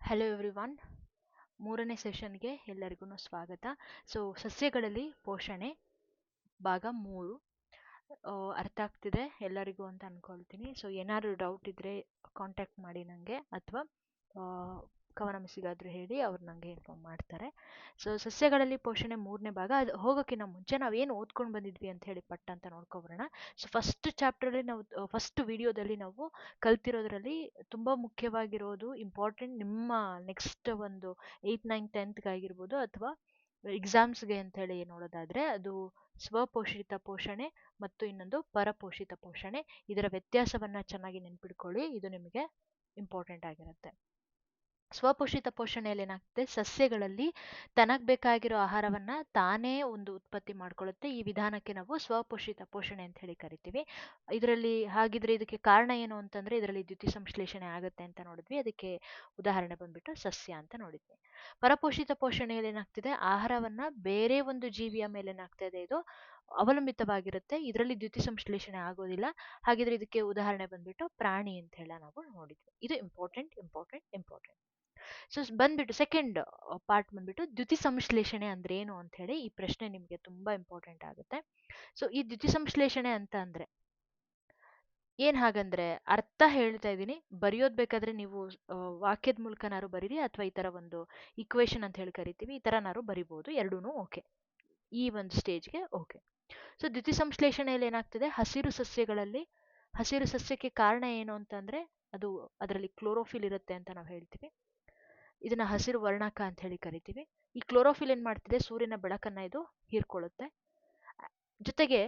Hello everyone ಮೂರನೇ ಸೆಷನ್ಗೆ ಎಲ್ಲರಿಗೂ ಸ್ವಾಗತ. ಸೊ ಸಸ್ಯಗಳಲ್ಲಿ ಪೋಷಣೆ ಭಾಗ ಮೂರು. ಅರ್ಥ ಆಗ್ತಿದೆ? ಎಲ್ಲರಿಗೂ ಅಂತ ಅಂದ್ಕೊಳ್ತೀನಿ ಸೊ ಏನಾದರೂ ಡೌಟ್ ಇದ್ದರೆ ಕಾಂಟ್ಯಾಕ್ಟ್ ಮಾಡಿ ನನಗೆ ಅಥವಾ ಕವನ ಮಿಸ್ಸಿಗಾದರೂ ಹೇಳಿ ಅವ್ರು ನನಗೆ ಇನ್ಫಾರ್ಮ್ ಮಾಡ್ತಾರೆ. ಸೊ ಸಸ್ಯಗಳಲ್ಲಿ ಪೋಷಣೆ ಮೂರನೇ ಭಾಗ, ಅದು ಹೋಗೋಕ್ಕಿಂತ ಮುಂಚೆ ನಾವೇನು ಓದ್ಕೊಂಡು ಬಂದಿದ್ವಿ ಅಂತ ಹೇಳಿ ಪಟ್ಟ ಅಂತ ನೋಡ್ಕೊಬರೋಣ ಸೊ ಫಸ್ಟ್ ಚಾಪ್ಟ್ರಲ್ಲಿ ನಾವು ಫಸ್ಟ್ ವಿಡಿಯೋದಲ್ಲಿ ನಾವು ಕಲ್ತಿರೋದ್ರಲ್ಲಿ ತುಂಬ ಮುಖ್ಯವಾಗಿರೋದು ಇಂಪಾರ್ಟೆಂಟ್ ನಿಮ್ಮ ನೆಕ್ಸ್ಟ್ ಒಂದು ಏಯ್ತ್ ನೈನ್ ಟೆಂತ್ಗಾಗಿರ್ಬೋದು ಅಥವಾ ಎಕ್ಸಾಮ್ಸ್ಗೆ ಅಂತ ಹೇಳಿ ನೋಡೋದಾದರೆ ಅದು ಸ್ವಪೋಷಿತ ಪೋಷಣೆ ಮತ್ತು ಇನ್ನೊಂದು ಪರಪೋಷಿತ ಪೋಷಣೆ. ಇದರ ವ್ಯತ್ಯಾಸವನ್ನು ಚೆನ್ನಾಗಿ ನೆನ್ಪಿಟ್ಕೊಳ್ಳಿ ಇದು ನಿಮಗೆ ಇಂಪಾರ್ಟೆಂಟ್ ಆಗಿರುತ್ತೆ. ಸ್ವಪೋಷಿತ ಪೋಷಣೆಯಲ್ಲಿ ಏನಾಗ್ತದೆ? ಸಸ್ಯಗಳಲ್ಲಿ ತನಗ್ ಬೇಕಾಗಿರೋ ಆಹಾರವನ್ನ ತಾನೇ ಒಂದು ಉತ್ಪತ್ತಿ ಮಾಡ್ಕೊಳ್ಳುತ್ತೆ. ಈ ವಿಧಾನಕ್ಕೆ ನಾವು ಸ್ವಪೋಷಿತ ಪೋಷಣೆ ಅಂತ ಹೇಳಿ ಕರಿತೀವಿ. ಇದರಲ್ಲಿ ಹಾಗಿದ್ರೆ ಇದಕ್ಕೆ ಕಾರಣ ಏನು ಅಂತಂದ್ರೆ, ಇದರಲ್ಲಿ ದ್ಯುತಿ ಸಂಶ್ಲೇಷಣೆ ಆಗುತ್ತೆ ಅಂತ ನೋಡಿದ್ವಿ. ಅದಕ್ಕೆ ಉದಾಹರಣೆ ಬಂದ್ಬಿಟ್ಟು ಸಸ್ಯ ಅಂತ ನೋಡಿದ್ವಿ. ಪರಪೋಷಿತ ಪೋಷಣೆಯಲ್ಲಿ ಏನಾಗ್ತಿದೆ? ಆಹಾರವನ್ನ ಬೇರೆ ಒಂದು ಜೀವಿಯ ಮೇಲೆ ಏನಾಗ್ತಾ ಇದೆ? ಇದು ಅವಲಂಬಿತವಾಗಿರುತ್ತೆ. ಇದರಲ್ಲಿ ದ್ಯುತಿ ಸಂಶ್ಲೇಷಣೆ ಆಗೋದಿಲ್ಲ. ಹಾಗಿದ್ರೆ ಇದಕ್ಕೆ ಉದಾಹರಣೆ ಬಂದ್ಬಿಟ್ಟು ಪ್ರಾಣಿ ಅಂತ ಹೇಳ ನಾವು ನೋಡಿದ್ವಿ. ಇದು ಇಂಪಾರ್ಟೆಂಟ್ ಇಂಪಾರ್ಟೆಂಟ್ ಇಂಪಾರ್ಟೆಂಟ್ ಸೊ ಬಂದ್ಬಿಟ್ಟು ಸೆಕೆಂಡ್ ಪಾರ್ಟ್ ಬಂದ್ಬಿಟ್ಟು ದ್ಯುತಿ ಸಂಶ್ಲೇಷಣೆ ಅಂದ್ರೆ ಏನು ಅಂತ ಹೇಳಿ ಈ ಪ್ರಶ್ನೆ ನಿಮಗೆ ತುಂಬಾ ಇಂಪಾರ್ಟೆಂಟ್ ಆಗುತ್ತೆ. ಸೊ ಈ ದ್ಯುತಿ ಸಂಶ್ಲೇಷಣೆ ಅಂತ ಅಂದ್ರೆ ಏನ್ ಹಾಗಂದ್ರೆ ಅರ್ಥ ಹೇಳ್ತಾ ಇದ್ದೀನಿ. ಬರೆಯೋದ್ ಬೇಕಾದ್ರೆ ನೀವು ವಾಕ್ಯದ ಮೂಲಕನಾರು ಬರೀರಿ ಅಥವಾ ಈ ತರ ಒಂದು ಇಕ್ವೇಶನ್ ಅಂತ ಹೇಳಿ ಕರಿತೀವಿ. ಈ ತರನಾರು ಬರಿಬಹುದು ಎರಡೂ ಓಕೆ ಈ ಒಂದು ಸ್ಟೇಜ್ಗೆ ಓಕೆ ಸೊ ದ್ಯುತಿ ಸಂಶ್ಲೇಷಣೆಯಲ್ಲಿ ಏನಾಗ್ತದೆ? ಹಸಿರು ಸಸ್ಯಗಳಲ್ಲಿ, ಹಸಿರು ಸಸ್ಯಕ್ಕೆ ಕಾರಣ ಏನು ಅಂತಂದ್ರೆ ಅದು ಅದರಲ್ಲಿ ಕ್ಲೋರೋಫಿಲ್ ಇರುತ್ತೆ ಅಂತ ನಾವು ಹೇಳ್ತೀವಿ. ಇದನ್ನ ಹಸಿರು ವರ್ಣಕ ಅಂತ ಹೇಳಿ ಕರಿತೀವಿ. ಈ ಕ್ಲೋರೋಫಿಲ್ ಏನ್ ಮಾಡ್ತಿದೆ? ಸೂರ್ಯನ ಬೆಳಕನ್ನ ಇದು ಹೀರ್ಕೊಳ್ಳುತ್ತೆ. ಜೊತೆಗೆ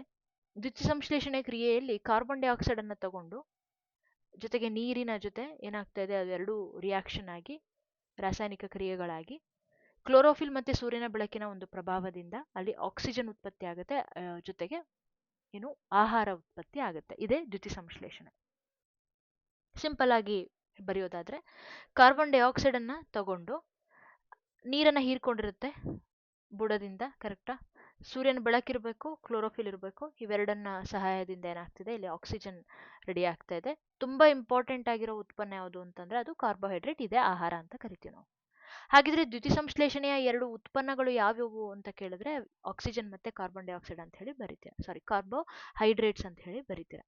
ದ್ಯುತಿ ಸಂಶ್ಲೇಷಣೆ ಕ್ರಿಯೆಯಲ್ಲಿ ಕಾರ್ಬನ್ ಡೈಆಕ್ಸೈಡ್ ಅನ್ನ ತಗೊಂಡು ಜೊತೆಗೆ ನೀರಿನ ಜೊತೆ ಏನಾಗ್ತಾ ಇದೆ? ಅದೆರಡು ರಿಯಾಕ್ಷನ್ ಆಗಿ, ರಾಸಾಯನಿಕ ಕ್ರಿಯೆಗಳಾಗಿ, ಕ್ಲೋರೋಫಿಲ್ ಮತ್ತೆ ಸೂರ್ಯನ ಬೆಳಕಿನ ಒಂದು ಪ್ರಭಾವದಿಂದ ಅಲ್ಲಿ ಆಕ್ಸಿಜನ್ ಉತ್ಪತ್ತಿ ಆಗುತ್ತೆ. ಜೊತೆಗೆ ಏನು? ಆಹಾರ ಉತ್ಪತ್ತಿ ಆಗುತ್ತೆ. ಇದೇ ದ್ಯುತಿ ಸಂಶ್ಲೇಷಣೆ ಸಿಂಪಲ್ ಆಗಿ ಬರೆಯೋದಾದ್ರೆ ಕಾರ್ಬನ್ ಡೈಆಕ್ಸೈಡನ್ನು ತಗೊಂಡು ನೀರನ್ನ ಹೀರ್ಕೊಂಡಿರುತ್ತೆ ಬುಡದಿಂದ ಕರೆಕ್ಟಾ ಸೂರ್ಯನ ಬೆಳಕಿರಬೇಕು ಕ್ಲೋರೋಫಿಲ್ ಇರಬೇಕು, ಇವೆರಡನ್ನ ಸಹಾಯದಿಂದ ಏನಾಗ್ತಿದೆ? ಇಲ್ಲಿ ಆಕ್ಸಿಜನ್ ರೆಡಿ ಆಗ್ತಾ ಇದೆ. ತುಂಬಾ ಇಂಪಾರ್ಟೆಂಟ್ ಆಗಿರೋ ಉತ್ಪನ್ನ ಯಾವುದು ಅಂತಂದ್ರೆ, ಅದು ಕಾರ್ಬೋಹೈಡ್ರೇಟ್ ಇದೆ, ಆಹಾರ ಅಂತ ಕರಿತೀವಿ ನಾವು. ಹಾಗಿದ್ರೆ ದ್ಯುತಿ ಸಂಶ್ಲೇಷಣೆಯ ಎರಡು ಉತ್ಪನ್ನಗಳು ಯಾವ್ಯಾವು ಅಂತ ಕೇಳಿದ್ರೆ ಆಕ್ಸಿಜನ್ ಮತ್ತೆ ಕಾರ್ಬನ್ ಡೈಆಕ್ಸೈಡ್ ಅಂತ ಹೇಳಿ ಬರೀತೀರ. ಸಾರಿ ಕಾರ್ಬೋಹೈಡ್ರೇಟ್ಸ್ ಅಂತ ಹೇಳಿ ಬರೀತೀರ.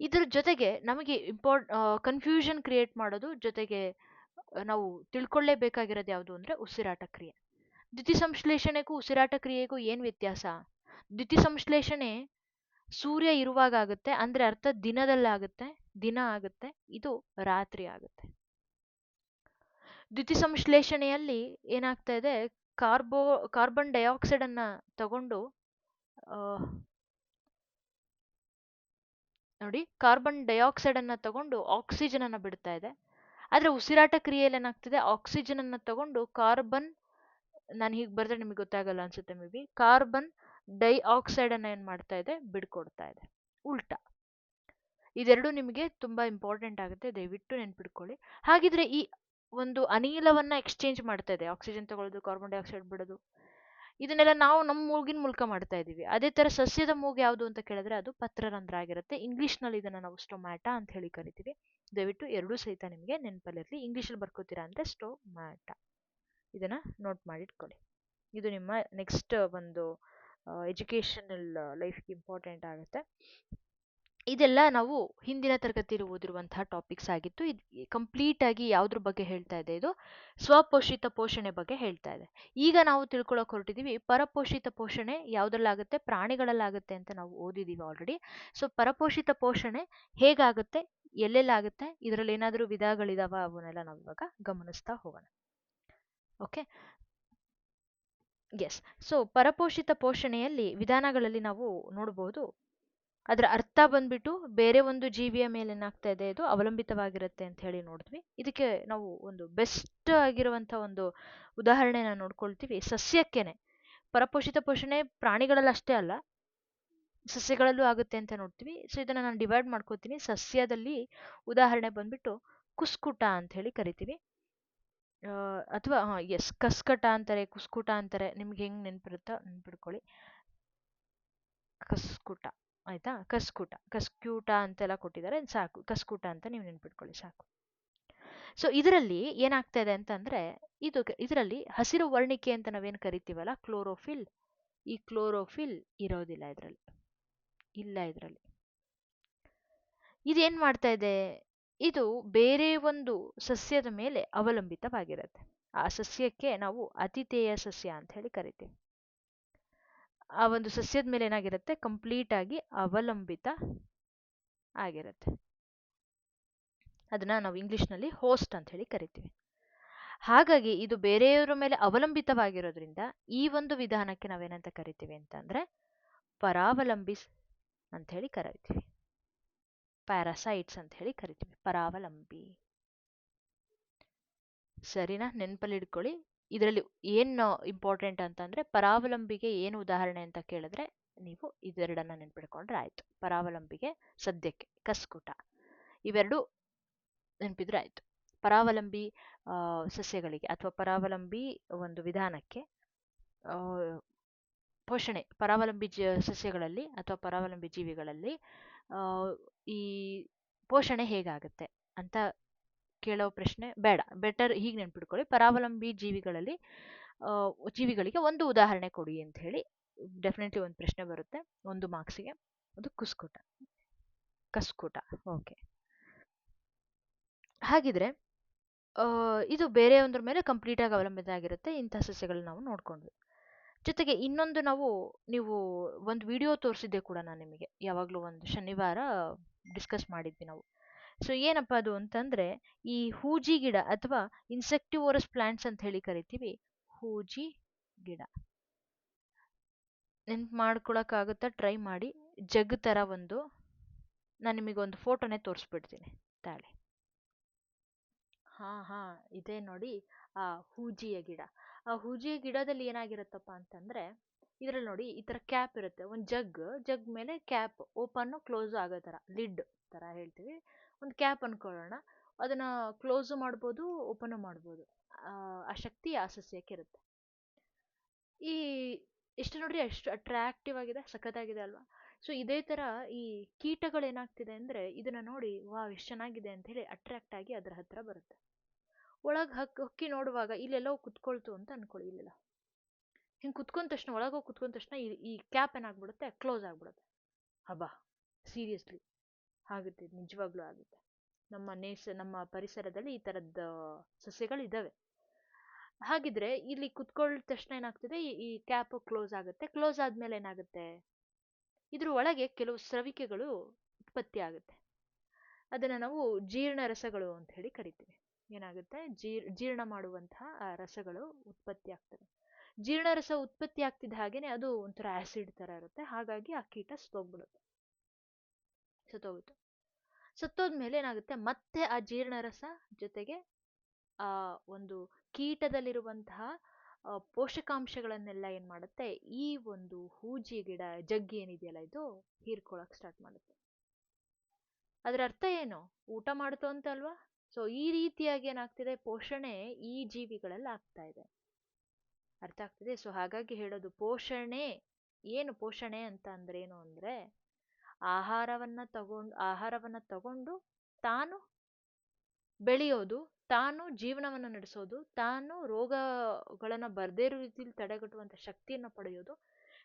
ಇದ್ರ ಜೊತೆಗೆ ನಮಗೆ ಇಂಪಾರ್ಟ್ ಕನ್ಫ್ಯೂಷನ್ ಕ್ರಿಯೇಟ್ ಮಾಡೋದು ಜೊತೆಗೆ ನಾವು ತಿಳ್ಕೊಳ್ಳೇಬೇಕಾಗಿರೋದು ಯಾವುದು ಅಂದ್ರೆ ಉಸಿರಾಟ ಕ್ರಿಯೆ. ದ್ಯುತಿ ಸಂಶ್ಲೇಷಣೆಗೂ ಉಸಿರಾಟ ಕ್ರಿಯೆಗೂ ಏನು ವ್ಯತ್ಯಾಸ? ದ್ಯುತಿ ಸಂಶ್ಲೇಷಣೆ ಸೂರ್ಯ ಇರುವಾಗ ಆಗುತ್ತೆ, ಅಂದ್ರೆ ಅರ್ಥ ದಿನದಲ್ಲಿ ಆಗುತ್ತೆ, ದಿನ ಆಗುತ್ತೆ, ಇದು ರಾತ್ರಿ ಆಗುತ್ತೆ. ದ್ಯುತಿ ಸಂಶ್ಲೇಷಣೆಯಲ್ಲಿ ಏನಾಗ್ತಾ ಇದೆ? ಕಾರ್ಬೋ, ಕಾರ್ಬನ್ ಡೈಆಕ್ಸೈಡನ್ನು ತಗೊಂಡು ನೋಡಿ ಕಾರ್ಬನ್ ಡೈಆಕ್ಸೈಡ್ ಅನ್ನ ತಗೊಂಡು ಆಕ್ಸಿಜನ್ ಅನ್ನ ಬಿಡ್ತಾ ಇದೆ. ಆದ್ರೆ ಉಸಿರಾಟ ಕ್ರಿಯೆಯಲ್ಲಿ ಏನಾಗ್ತಿದೆ? ಆಕ್ಸಿಜನ್ ಅನ್ನ ತಗೊಂಡು ಕಾರ್ಬನ್ ನಾನು ಹೀಗೆ ಬರೆದ್ರೆ ನಿಮಗೆ ಗೊತ್ತಾಗಲ್ಲ ಅನ್ಸುತ್ತೆ ಮೇ ಬಿ ಕಾರ್ಬನ್ ಡೈಆಕ್ಸೈಡ್ ಅನ್ನ ಏನ್ ಮಾಡ್ತಾ ಇದೆ? ಬಿಡ್ಕೊಡ್ತಾ ಇದೆ. ಉಲ್ಟಾ. ಇದೆರಡು ನಿಮಗೆ ತುಂಬಾ ಇಂಪಾರ್ಟೆಂಟ್ ಆಗುತ್ತೆ, ದಯವಿಟ್ಟು ನೆನ್ಪಿಡ್ಕೊಳ್ಳಿ ಹಾಗಿದ್ರೆ ಈ ಒಂದು ಅನಿಲವನ್ನ ಎಕ್ಸ್ಚೇಂಜ್ ಮಾಡ್ತಾ ಇದೆ ಆಕ್ಸಿಜನ್ ತಗೊಳ್ಳೋದು ಕಾರ್ಬನ್ ಡೈಆಕ್ಸೈಡ್ ಬಿಡೋದು. ಇದನ್ನೆಲ್ಲ ನಾವು ನಮ್ಮ ಮೂಗಿನ ಮೂಲಕ ಮಾಡ್ತಾ ಇದ್ದೀವಿ. ಅದೇ ತರ ಸಸ್ಯದ ಮೂಗು ಯಾವುದು ಅಂತ ಕೇಳಿದ್ರೆ ಅದು ಪತ್ರರಂಧ್ರ ಆಗಿರುತ್ತೆ. ಇಂಗ್ಲಿಷ್ನಲ್ಲಿ ಇದನ್ನ ನಾವು ಸ್ಟೊಮ್ಯಾಟ ಅಂತ ಹೇಳಿ ಕರಿತೀವಿ. ದಯವಿಟ್ಟು ಎರಡೂ ಸಹಿತ ನಿಮಗೆ ನೆನಪಲ್ಲಿರಲಿ. ಇಂಗ್ಲೀಷಲ್ಲಿ ಬರ್ಕೋತೀರಾ ಅಂದ್ರೆ ಸ್ಟೊಮ್ಯಾಟ. ಇದನ್ನ ನೋಟ್ ಮಾಡಿಟ್ಕೊಳ್ಳಿ. ಇದು ನಿಮ್ಮ ನೆಕ್ಸ್ಟ್ ಒಂದು ಎಜುಕೇಷನಲ್ ಲೈಫ್ಗೆ ಇಂಪಾರ್ಟೆಂಟ್ ಆಗುತ್ತೆ. ಇದೆಲ್ಲ ನಾವು ಹಿಂದಿನ ತರಗತಿಯಲ್ಲಿ ಓದಿರುವಂತಹ ಟಾಪಿಕ್ಸ್ ಆಗಿತ್ತು. ಇದು ಕಂಪ್ಲೀಟ್ ಆಗಿ ಯಾವ್ದ್ರ ಬಗ್ಗೆ ಹೇಳ್ತಾ ಇದೆ ಇದು? ಸ್ವಪೋಷಿತ ಪೋಷಣೆ ಬಗ್ಗೆ ಹೇಳ್ತಾ ಇದೆ. ಈಗ ನಾವು ತಿಳ್ಕೊಳಕ್ ಹೊರಟಿದೀವಿ, ಪರಪೋಷಿತ ಪೋಷಣೆ ಯಾವ್ದ್ರಲ್ಲಾಗುತ್ತೆ? ಪ್ರಾಣಿಗಳಲ್ಲಾಗುತ್ತೆ ಅಂತ ನಾವು ಓದಿದೀವಿ ಆಲ್ರೆಡಿ ಸೊ ಪರಪೋಷಿತ ಪೋಷಣೆ ಹೇಗಾಗುತ್ತೆ? ಎಲ್ಲೆಲ್ಲಾಗುತ್ತೆ? ಇದರಲ್ಲಿ ಏನಾದರೂ ವಿಧಗಳಿದಾವ? ಅವನ್ನೆಲ್ಲ ನಾವು ಇವಾಗ ಗಮನಿಸ್ತಾ ಹೋಗೋಣ. ಓಕೆ ಎಸ್ ಸೊ ಪರಪೋಷಿತ ಪೋಷಣೆಯಲ್ಲಿ ವಿಧಾನಗಳಲ್ಲಿ ನಾವು ನೋಡಬಹುದು ಅದರ ಅರ್ಥ ಬಂದ್ಬಿಟ್ಟು ಬೇರೆ ಒಂದು ಜೀವಿಯ ಮೇಲೆ ಏನಾಗ್ತಾ ಇದೆ ಇದು ಅವಲಂಬಿತವಾಗಿರುತ್ತೆ ಅಂತ ಹೇಳಿ ನೋಡಿದ್ವಿ. ಇದಕ್ಕೆ ನಾವು ಒಂದು ಬೆಸ್ಟ್ ಆಗಿರುವಂಥ ಒಂದು ಉದಾಹರಣೆನ ನೋಡ್ಕೊಳ್ತೀವಿ. ಸಸ್ಯಕ್ಕೇನೆ. ಪರಪೋಷಿತ ಪೋಷಣೆ ಪ್ರಾಣಿಗಳಲ್ಲಿ ಅಷ್ಟೇ ಅಲ್ಲ, ಸಸ್ಯಗಳಲ್ಲೂ ಆಗುತ್ತೆ ಅಂತ ನೋಡ್ತೀವಿ. ಸೊ ಇದನ್ನ ನಾನು ಡಿವೈಡ್ ಮಾಡ್ಕೋತೀನಿ. ಸಸ್ಯದಲ್ಲಿ ಉದಾಹರಣೆ ಬಂದ್ಬಿಟ್ಟು ಕುಸ್ಕುಟ ಅಂತ ಹೇಳಿ ಕರಿತೀವಿ. ಅಥವಾ, ಹಾಂ, ಎಸ್, ಕಸ್ಕಟ ಅಂತಾರೆ, ಕುಸ್ಕುಟ ಅಂತಾರೆ. ನಿಮ್ಗೆ ಹೆಂಗೆ ನೆನ್ಪಿರುತ್ತೋ ನೆನ್ಪಿಡ್ಕೊಳ್ಳಿ. ಕಸ್ಕುಟ. ಆಯ್ತಾ? ಕಸ್ಕೂಟ ಕಸ್ಕ್ಯೂಟ ಅಂತೆಲ್ಲ ಕೊಟ್ಟಿದ್ದಾರೆ ಸಾಕು. ಕಸ್ಕೂಟ ಅಂತ ನೀವು ನೆನ್ಪಿಟ್ಕೊಳ್ಳಿ, ಸಾಕು. ಸೊ ಇದರಲ್ಲಿ ಏನಾಗ್ತಾ ಇದೆ ಅಂತಂದ್ರೆ, ಇದು ಇದರಲ್ಲಿ ಹಸಿರು ವರ್ಣಿಕೆ ಅಂತ ನಾವೇನು ಕರಿತೀವಲ್ಲ, ಕ್ಲೋರೋಫಿಲ್. ಈ ಕ್ಲೋರೋಫಿಲ್ ಇರೋದಿಲ್ಲ ಇದರಲ್ಲಿ. ಇಲ್ಲ ಇದರಲ್ಲಿ. ಇದೇನು ಮಾಡ್ತಾ ಇದೆ? ಇದು ಬೇರೆ ಒಂದು ಸಸ್ಯದ ಮೇಲೆ ಅವಲಂಬಿತವಾಗಿರುತ್ತೆ. ಆ ಸಸ್ಯಕ್ಕೆ ನಾವು ಅತಿಥೇಯ ಸಸ್ಯ ಅಂತ ಹೇಳಿ ಕರಿತೀವಿ. ಆ ಒಂದು ಸಸ್ಯದ ಮೇಲೆ ಏನಾಗಿರುತ್ತೆ? ಕಂಪ್ಲೀಟ್ ಆಗಿ ಅವಲಂಬಿತ ಆಗಿರುತ್ತೆ. ಅದನ್ನ ನಾವು ಇಂಗ್ಲಿಷ್ನಲ್ಲಿ ಹೋಸ್ಟ್ ಅಂತ ಹೇಳಿ ಕರಿತೀವಿ. ಹಾಗಾಗಿ ಇದು ಬೇರೆಯವರ ಮೇಲೆ ಅವಲಂಬಿತವಾಗಿರೋದ್ರಿಂದ ಈ ಒಂದು ವಿಧಾನಕ್ಕೆ ನಾವೇನಂತ ಕರಿತೀವಿ ಅಂತಂದ್ರೆ ಪರಾವಲಂಬಿಸ್ ಅಂತ ಹೇಳಿ ಕರಿತೀವಿ. ಪ್ಯಾರಾಸೈಟ್ಸ್ ಅಂತ ಹೇಳಿ ಕರಿತೀವಿ. ಪರಾವಲಂಬಿ. ಸರಿನಾ? ನೆನಪಲ್ಲಿ ಇಟ್ಕೊಳ್ಳಿ. ಇದರಲ್ಲಿ ಏನು ಇಂಪಾರ್ಟೆಂಟ್ ಅಂತಂದರೆ ಪರಾವಲಂಬಿಗೆ ಏನು ಉದಾಹರಣೆ ಅಂತ ಕೇಳಿದ್ರೆ ನೀವು ಇದೆರಡನ್ನ ನೆನ್ಪಿಡ್ಕೊಂಡ್ರೆ ಆಯ್ತು. ಪರಾವಲಂಬಿಗೆ ಸದ್ಯಕ್ಕೆ ಕಸ್ಕುಟ. ಇವೆರಡು ನೆನಪಿದ್ರೆ ಆಯಿತು. ಪರಾವಲಂಬಿ ಸಸ್ಯಗಳಿಗೆ ಅಥವಾ ಪರಾವಲಂಬಿ ಒಂದು ವಿಧಾನಕ್ಕೆ ಪೋಷಣೆ ಪರಾವಲಂಬಿ ಜ, ಸಸ್ಯಗಳಲ್ಲಿ ಅಥವಾ ಪರಾವಲಂಬಿ ಜೀವಿಗಳಲ್ಲಿ ಈ ಪೋಷಣೆ ಹೇಗಾಗುತ್ತೆ ಅಂತ ಕೇಳೋ ಪ್ರಶ್ನೆ ಬೇಡ. ಬೆಟರ್ ಹೀಗೆ ನೆನ್ಪಿಟ್ಕೊಳ್ಳಿ. ಪರಾವಲಂಬಿ ಜೀವಿಗಳಲ್ಲಿ ಜೀವಿಗಳಿಗೆ ಒಂದು ಉದಾಹರಣೆ ಕೊಡಿ ಅಂತ ಹೇಳಿ ಡೆಫಿನೆಟ್ಲಿ ಒಂದು ಪ್ರಶ್ನೆ ಬರುತ್ತೆ. ಒಂದು ಮಾರ್ಕ್ಸಿಗೆ. ಅದು ಕುಸ್ಕುಟ. ಕಸ್ಕುಟ. ಓಕೆ ಹಾಗಿದ್ರೆ ಇದು ಬೇರೆ ಒಂದ್ರ ಮೇಲೆ ಕಂಪ್ಲೀಟ್ ಆಗಿ ಅವಲಂಬಿತ ಆಗಿರುತ್ತೆ ಇಂಥ ಸಸ್ಯಗಳನ್ನ ನಾವು ನೋಡ್ಕೊಂಡ್ವಿ. ಜೊತೆಗೆ ಇನ್ನೊಂದು ನಾವು, ನೀವು ಒಂದು ವಿಡಿಯೋ ತೋರಿಸಿದ್ದೆ ಕೂಡ ನಾನು ನಿಮಗೆ. ಯಾವಾಗಲೂ ಒಂದು ಶನಿವಾರ ಡಿಸ್ಕಸ್ ಮಾಡಿದ್ವಿ ನಾವು. ಸೊ ಏನಪ್ಪ ಅದು ಅಂತಂದ್ರೆ, ಈ ಹೂಜಿ ಗಿಡ ಅಥವಾ ಇನ್ಸೆಕ್ಟಿವೋರಸ್ ಪ್ಲಾಂಟ್ಸ್ ಅಂತ ಹೇಳಿ ಕರಿತೀವಿ, ಹೂಜಿ ಗಿಡ. ನೆನ್ಪು ಮಾಡ್ಕೊಳಕ್ಕಾಗುತ್ತಾ ಟ್ರೈ ಮಾಡಿ, ಜಗ್ ಥರ ಒಂದು, ನಾನು ನಿಮಗೆ ಒಂದು ಫೋಟೋನೇ ತೋರಿಸ್ಬಿಡ್ತೀನಿ, ತಾಳಿ. ಹಾ ಹಾ, ಇದೇ ನೋಡಿ, ಆ ಹೂಜಿಯ ಗಿಡ. ಆ ಹೂಜಿಯ ಗಿಡದಲ್ಲಿ ಏನಾಗಿರುತ್ತಪ್ಪ ಅಂತಂದ್ರೆ, ಇದರಲ್ಲಿ ನೋಡಿ ಈ ಥರ ಕ್ಯಾಪ್ ಇರುತ್ತೆ, ಒಂದು ಜಗ್ ಜಗ್ ಮೇಲೆ ಕ್ಯಾಪ್ ಓಪನ್ನು ಕ್ಲೋಸ್ ಆಗೋ ಥರ ಲಿಡ್ ಥರ ಹೇಳ್ತೀವಿ. ಒಂದು ಕ್ಯಾಪ್ ಅನ್ಕೊಳ್ಳೋಣ. ಅದನ್ನ ಕ್ಲೋಸು ಮಾಡ್ಬೋದು, ಓಪನು ಮಾಡ್ಬೋದು. ಆ ಶಕ್ತಿ ಆ ಸಸ್ಯಕ್ಕೆ ಇರುತ್ತೆ. ಈ ಎಷ್ಟು ನೋಡ್ರಿ ಎಷ್ಟು ಅಟ್ರಾಕ್ಟಿವ್ ಆಗಿದೆ, ಸಖತ್ತಾಗಿದೆ ಅಲ್ವಾ? ಸೊ ಇದೇ ಥರ ಈ ಕೀಟಗಳು ಏನಾಗ್ತಿದೆ ಅಂದರೆ, ಇದನ್ನ ನೋಡಿ, ವಾವ್, ಎಷ್ಟು ಚೆನ್ನಾಗಿದೆ ಅಂತ ಹೇಳಿ ಅಟ್ರಾಕ್ಟ್ ಆಗಿ ಅದರ ಹತ್ರ ಬರುತ್ತೆ. ಒಳಗೆ ಹಕ್ಕಿ ಹಕ್ಕಿ ನೋಡುವಾಗ ಇಲ್ಲೆಲ್ಲೋ ಕುತ್ಕೊಳ್ತು ಅಂತ ಅನ್ಕೊಳ್ಳಿ, ಇಲ್ಲೆಲ್ಲ. ಹಿಂಗೆ ಕುತ್ಕೊಂಡ ತಕ್ಷಣ ಒಳಗೋಗಿ ಕುತ್ಕೊಂಡ ತಕ್ಷಣ ಈ ಈ ಕ್ಯಾಪ್ ಏನಾಗ್ಬಿಡುತ್ತೆ? ಕ್ಲೋಸ್ ಆಗ್ಬಿಡುತ್ತೆ. ಹಬ್ಬ ಸೀರಿಯಸ್ಲಿ. ಆಗುತ್ತೆ, ನಿಜವಾಗ್ಲೂ ಆಗುತ್ತೆ. ನಮ್ಮ ನೇಸ ನಮ್ಮ ಪರಿಸರದಲ್ಲಿ ಈ ಥರದ ಸಸ್ಯಗಳು ಇದ್ದಾವೆ ಹಾಗಿದ್ರೆ ಇಲ್ಲಿ ಕುತ್ಕೊಳ್ಳ ತಕ್ಷಣ ಏನಾಗ್ತದೆ, ಈ ಕ್ಯಾಪ್ ಕ್ಲೋಸ್ ಆಗುತ್ತೆ. ಕ್ಲೋಸ್ ಆದ್ಮೇಲೆ ಏನಾಗುತ್ತೆ? ಇದ್ರ ಒಳಗೆ ಕೆಲವು ಸ್ರವಿಕೆಗಳು ಉತ್ಪತ್ತಿ ಆಗುತ್ತೆ. ಅದನ್ನ ನಾವು ಜೀರ್ಣ ರಸಗಳು ಅಂತ ಹೇಳಿ ಕರಿತೀವಿ. ಏನಾಗುತ್ತೆ? ಜೀರ್, ಜೀರ್ಣ ಮಾಡುವಂತಹ ರಸಗಳು ಉತ್ಪತ್ತಿ ಆಗ್ತವೆ. ಜೀರ್ಣರಸ ಉತ್ಪತ್ತಿ ಆಗ್ತಿದ್ದ ಹಾಗೇನೆ ಅದು ಒಂಥರ ಆಸಿಡ್ ತರ ಇರುತ್ತೆ. ಹಾಗಾಗಿ ಆ ಕೀಟ ಸತ್ತೋಗ್ಬಿಡುತ್ತೆ ಸತ್ತೋಗುತ್ತೆ. ಸತ್ತೋದ್ಮೇಲೆ ಏನಾಗುತ್ತೆ? ಮತ್ತೆ ಆ ಜೀರ್ಣರಸ ಜೊತೆಗೆ, ಆ, ಒಂದು ಕೀಟದಲ್ಲಿರುವಂತಹ ಪೋಷಕಾಂಶಗಳನ್ನೆಲ್ಲ ಏನ್ ಮಾಡುತ್ತೆ? ಈ ಒಂದು ಹೂಜಿ ಗಿಡ, ಜಗ್ಗಿ ಏನಿದೆಯಲ್ಲ ಇದು, ಹೀರ್ಕೊಳಕ್ ಸ್ಟಾರ್ಟ್ ಮಾಡುತ್ತೆ. ಅದರ ಅರ್ಥ ಏನು? ಊಟ ಮಾಡ್ತು ಅಂತ ಅಲ್ವಾ? ಸೊ ಈ ರೀತಿಯಾಗಿ ಏನಾಗ್ತಿದೆ? ಪೋಷಣೆ ಈ ಜೀವಿಗಳಲ್ಲಿ ಆಗ್ತಾ ಇದೆ. ಅರ್ಥ ಆಗ್ತಿದೆ? ಸೊ ಹಾಗಾಗಿ ಹೇಳೋದು ಪೋಷಣೆ. ಏನು ಪೋಷಣೆ ಅಂತ ಅಂದ್ರೆ ಏನು ಅಂದ್ರೆ ಆಹಾರವನ್ನ ತಗೊಂಡು ಆಹಾರವನ್ನ ತಗೊಂಡು ತಾನು ಬೆಳೆಯೋದು, ತಾನು ಜೀವನವನ್ನು ನಡೆಸೋದು, ತಾನು ರೋಗಗಳನ್ನ ಬರದೇ ಇರೋ ರೀತಿಯಲ್ಲಿ ತಡೆಗಟ್ಟುವಂತ ಶಕ್ತಿಯನ್ನು ಪಡೆಯೋದು.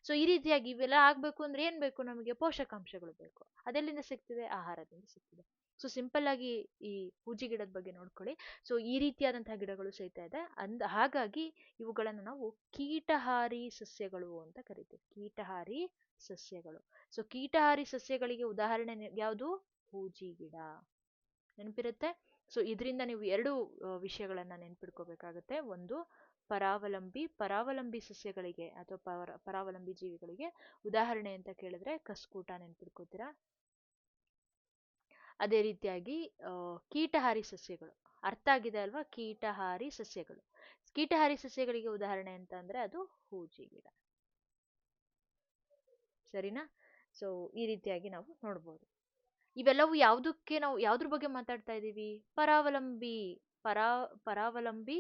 ಸೊ ಈ ರೀತಿಯಾಗಿ ಇವೆಲ್ಲ ಆಗ್ಬೇಕು ಅಂದ್ರೆ ಏನ್ ಬೇಕು ನಮಗೆ? ಪೋಷಕಾಂಶಗಳು ಬೇಕು. ಅದೆಲ್ಲಿಂದ ಸಿಗ್ತಿದೆ ಆಹಾರದಿಂದ ಸಿಗ್ತಿದೆ ಸೊ ಸಿಂಪಲ್ ಆಗಿ ಈ ಹೂಜಿ ಗಿಡದ ಬಗ್ಗೆ ನೋಡ್ಕೊಳ್ಳಿ. ಸೊ ಈ ರೀತಿಯಾದಂತಹ ಗಿಡಗಳು ಸಹಿತ ಇದೆ. ಅಂದ, ಹಾಗಾಗಿ ಇವುಗಳನ್ನು ನಾವು ಕೀಟಹಾರಿ ಸಸ್ಯಗಳು ಅಂತ ಕರಿತೀವಿ. ಕೀಟಹಾರಿ ಸಸ್ಯಗಳು. ಸೊ ಕೀಟಹಾರಿ ಸಸ್ಯಗಳಿಗೆ ಉದಾಹರಣೆ ಯಾವುದು? ಹೂಜಿ ಗಿಡ. ನೆನಪಿರುತ್ತೆ? ಸೊ ಇದರಿಂದ ನೀವು ಎರಡು ವಿಷಯಗಳನ್ನ ನೆನ್ಪಿಟ್ಕೋಬೇಕಾಗತ್ತೆ ಒಂದು, ಪರಾವಲಂಬಿ ಪರಾವಲಂಬಿ ಸಸ್ಯಗಳಿಗೆ ಅಥವಾ ಪರ, ಪರಾವಲಂಬಿ ಜೀವಿಗಳಿಗೆ ಉದಾಹರಣೆ ಅಂತ ಕೇಳಿದ್ರೆ ಕಸ್ಕೂಟ ನೆನ್ಪಿಟ್ಕೋತೀರಾ ಅದೇ ರೀತಿಯಾಗಿ ಕೀಟಹಾರಿ ಸಸ್ಯಗಳು. ಅರ್ಥ ಆಗಿದೆ ಅಲ್ವಾ? ಕೀಟಹಾರಿ ಸಸ್ಯಗಳು. ಕೀಟಹಾರಿ ಸಸ್ಯಗಳಿಗೆ ಉದಾಹರಣೆ ಅಂತ ಅಂದ್ರೆ ಅದು ಹೂಜಿ ಗಿಡ. ಸರಿನಾ? ಸೊ ಈ ರೀತಿಯಾಗಿ ನಾವು ನೋಡ್ಬೋದು. ಇವೆಲ್ಲವೂ ಯಾವುದಕ್ಕೆ ನಾವು, ಯಾವ್ದ್ರ ಬಗ್ಗೆ ಮಾತಾಡ್ತಾ ಇದ್ದೀವಿ? ಪರಾವಲಂಬಿ, ಪರಾ, ಪರಾವಲಂಬಿ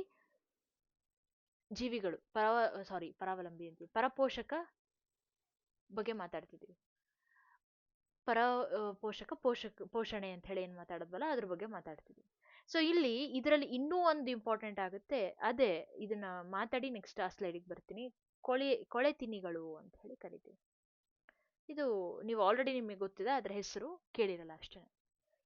ಜೀವಿಗಳು, ಪರಾವ ಸಾರಿ ಪರಾವಲಂಬಿ ಅಂತೀವಿ, ಪರಪೋಷಕ ಬಗ್ಗೆ ಮಾತಾಡ್ತಿದ್ದೀವಿ. ಪರ ಪೋಷಕ ಪೋಷಕ, ಪೋಷಣೆ ಅಂತ ಹೇಳಿ ಏನು ಮಾತಾಡೋದ್ವಲ್ಲ, ಅದ್ರ ಬಗ್ಗೆ ಮಾತಾಡ್ತಿದ್ವಿ ಸೊ ಇಲ್ಲಿ ಇದರಲ್ಲಿ ಇನ್ನೂ ಒಂದು ಇಂಪಾರ್ಟೆಂಟ್ ಆಗುತ್ತೆ. ಅದೇ, ಇದನ್ನ ಮಾತಾಡಿ ನೆಕ್ಸ್ಟ್ ಆ ಸ್ಲೈಡಿಗೆ ಬರ್ತೀನಿ. ಕೊಳೆ ತಿನಿಗಳು ಅಂತ ಹೇಳಿ ಕರಿತೀವಿ. ಇದು ನೀವು ಆಲ್ರೆಡಿ ನಿಮಗೆ ಗೊತ್ತಿದೆ, ಅದರ ಹೆಸರು ಕೇಳಿರಲ್ಲ ಅಷ್ಟೇ.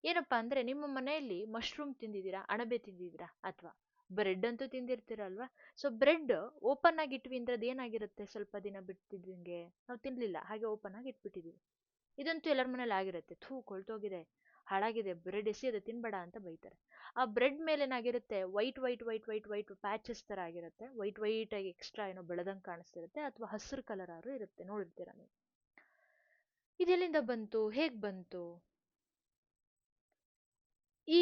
ಏನಪ್ಪ ಅಂದರೆ ನಿಮ್ಮ ಮನೆಯಲ್ಲಿ ಮಶ್ರೂಮ್ ತಿಂದಿದ್ದೀರಾ, ಅಣಬೆ ತಿಂದಿದ್ದೀರಾ ಅಥವಾ ಬ್ರೆಡ್ ಅಂತೂ ತಿಂದಿರ್ತೀರಲ್ವಾ? ಸೊ ಬ್ರೆಡ್ ಓಪನ್ ಆಗಿ ಇಟ್ವಿ ಅಂದ್ರೆ ಅದೇನಾಗಿರುತ್ತೆ ಸ್ವಲ್ಪ ದಿನ ಬಿಟ್ಟಿದ್ದಂಗೆ ನಾವು ತಿನ್ನಲಿಲ್ಲ ಹಾಗೆ ಓಪನ್ ಆಗಿ ಇಟ್ಬಿಟ್ಟಿದ್ದೀವಿ ಇದಂತೂ ಎಲ್ಲರ ಮನೇಲಿ ಆಗಿರುತ್ತೆ. ಥೂ, ಕೊಳ್ತೋಗಿದೆ, ಹಾಳಾಗಿದೆ ಬ್ರೆಡ್ ಎಸಿ ಅದು ತಿನ್ಬೇಡ ಅಂತ ಬೈತಾರೆ. ಆ ಬ್ರೆಡ್ ಮೇಲೆ ಏನಾಗಿರುತ್ತೆ white white white white white patches ಥರ ಆಗಿರುತ್ತೆ. ವೈಟ್ ವೈಟ್ ಆಗಿ ಎಕ್ಸ್ಟ್ರಾ ಏನೋ ಬೆಳೆದಂಗೆ ಕಾಣಿಸ್ತಿರುತ್ತೆ, ಅಥವಾ ಹಸಿರು ಕಲರ್ ಆದರೂ ಇರುತ್ತೆ, ನೋಡಿರ್ತೀರ ನೀವು. ಇದೆಲ್ಲಿಂದ ಬಂತು? ಹೇಗೆ ಬಂತು? ಈ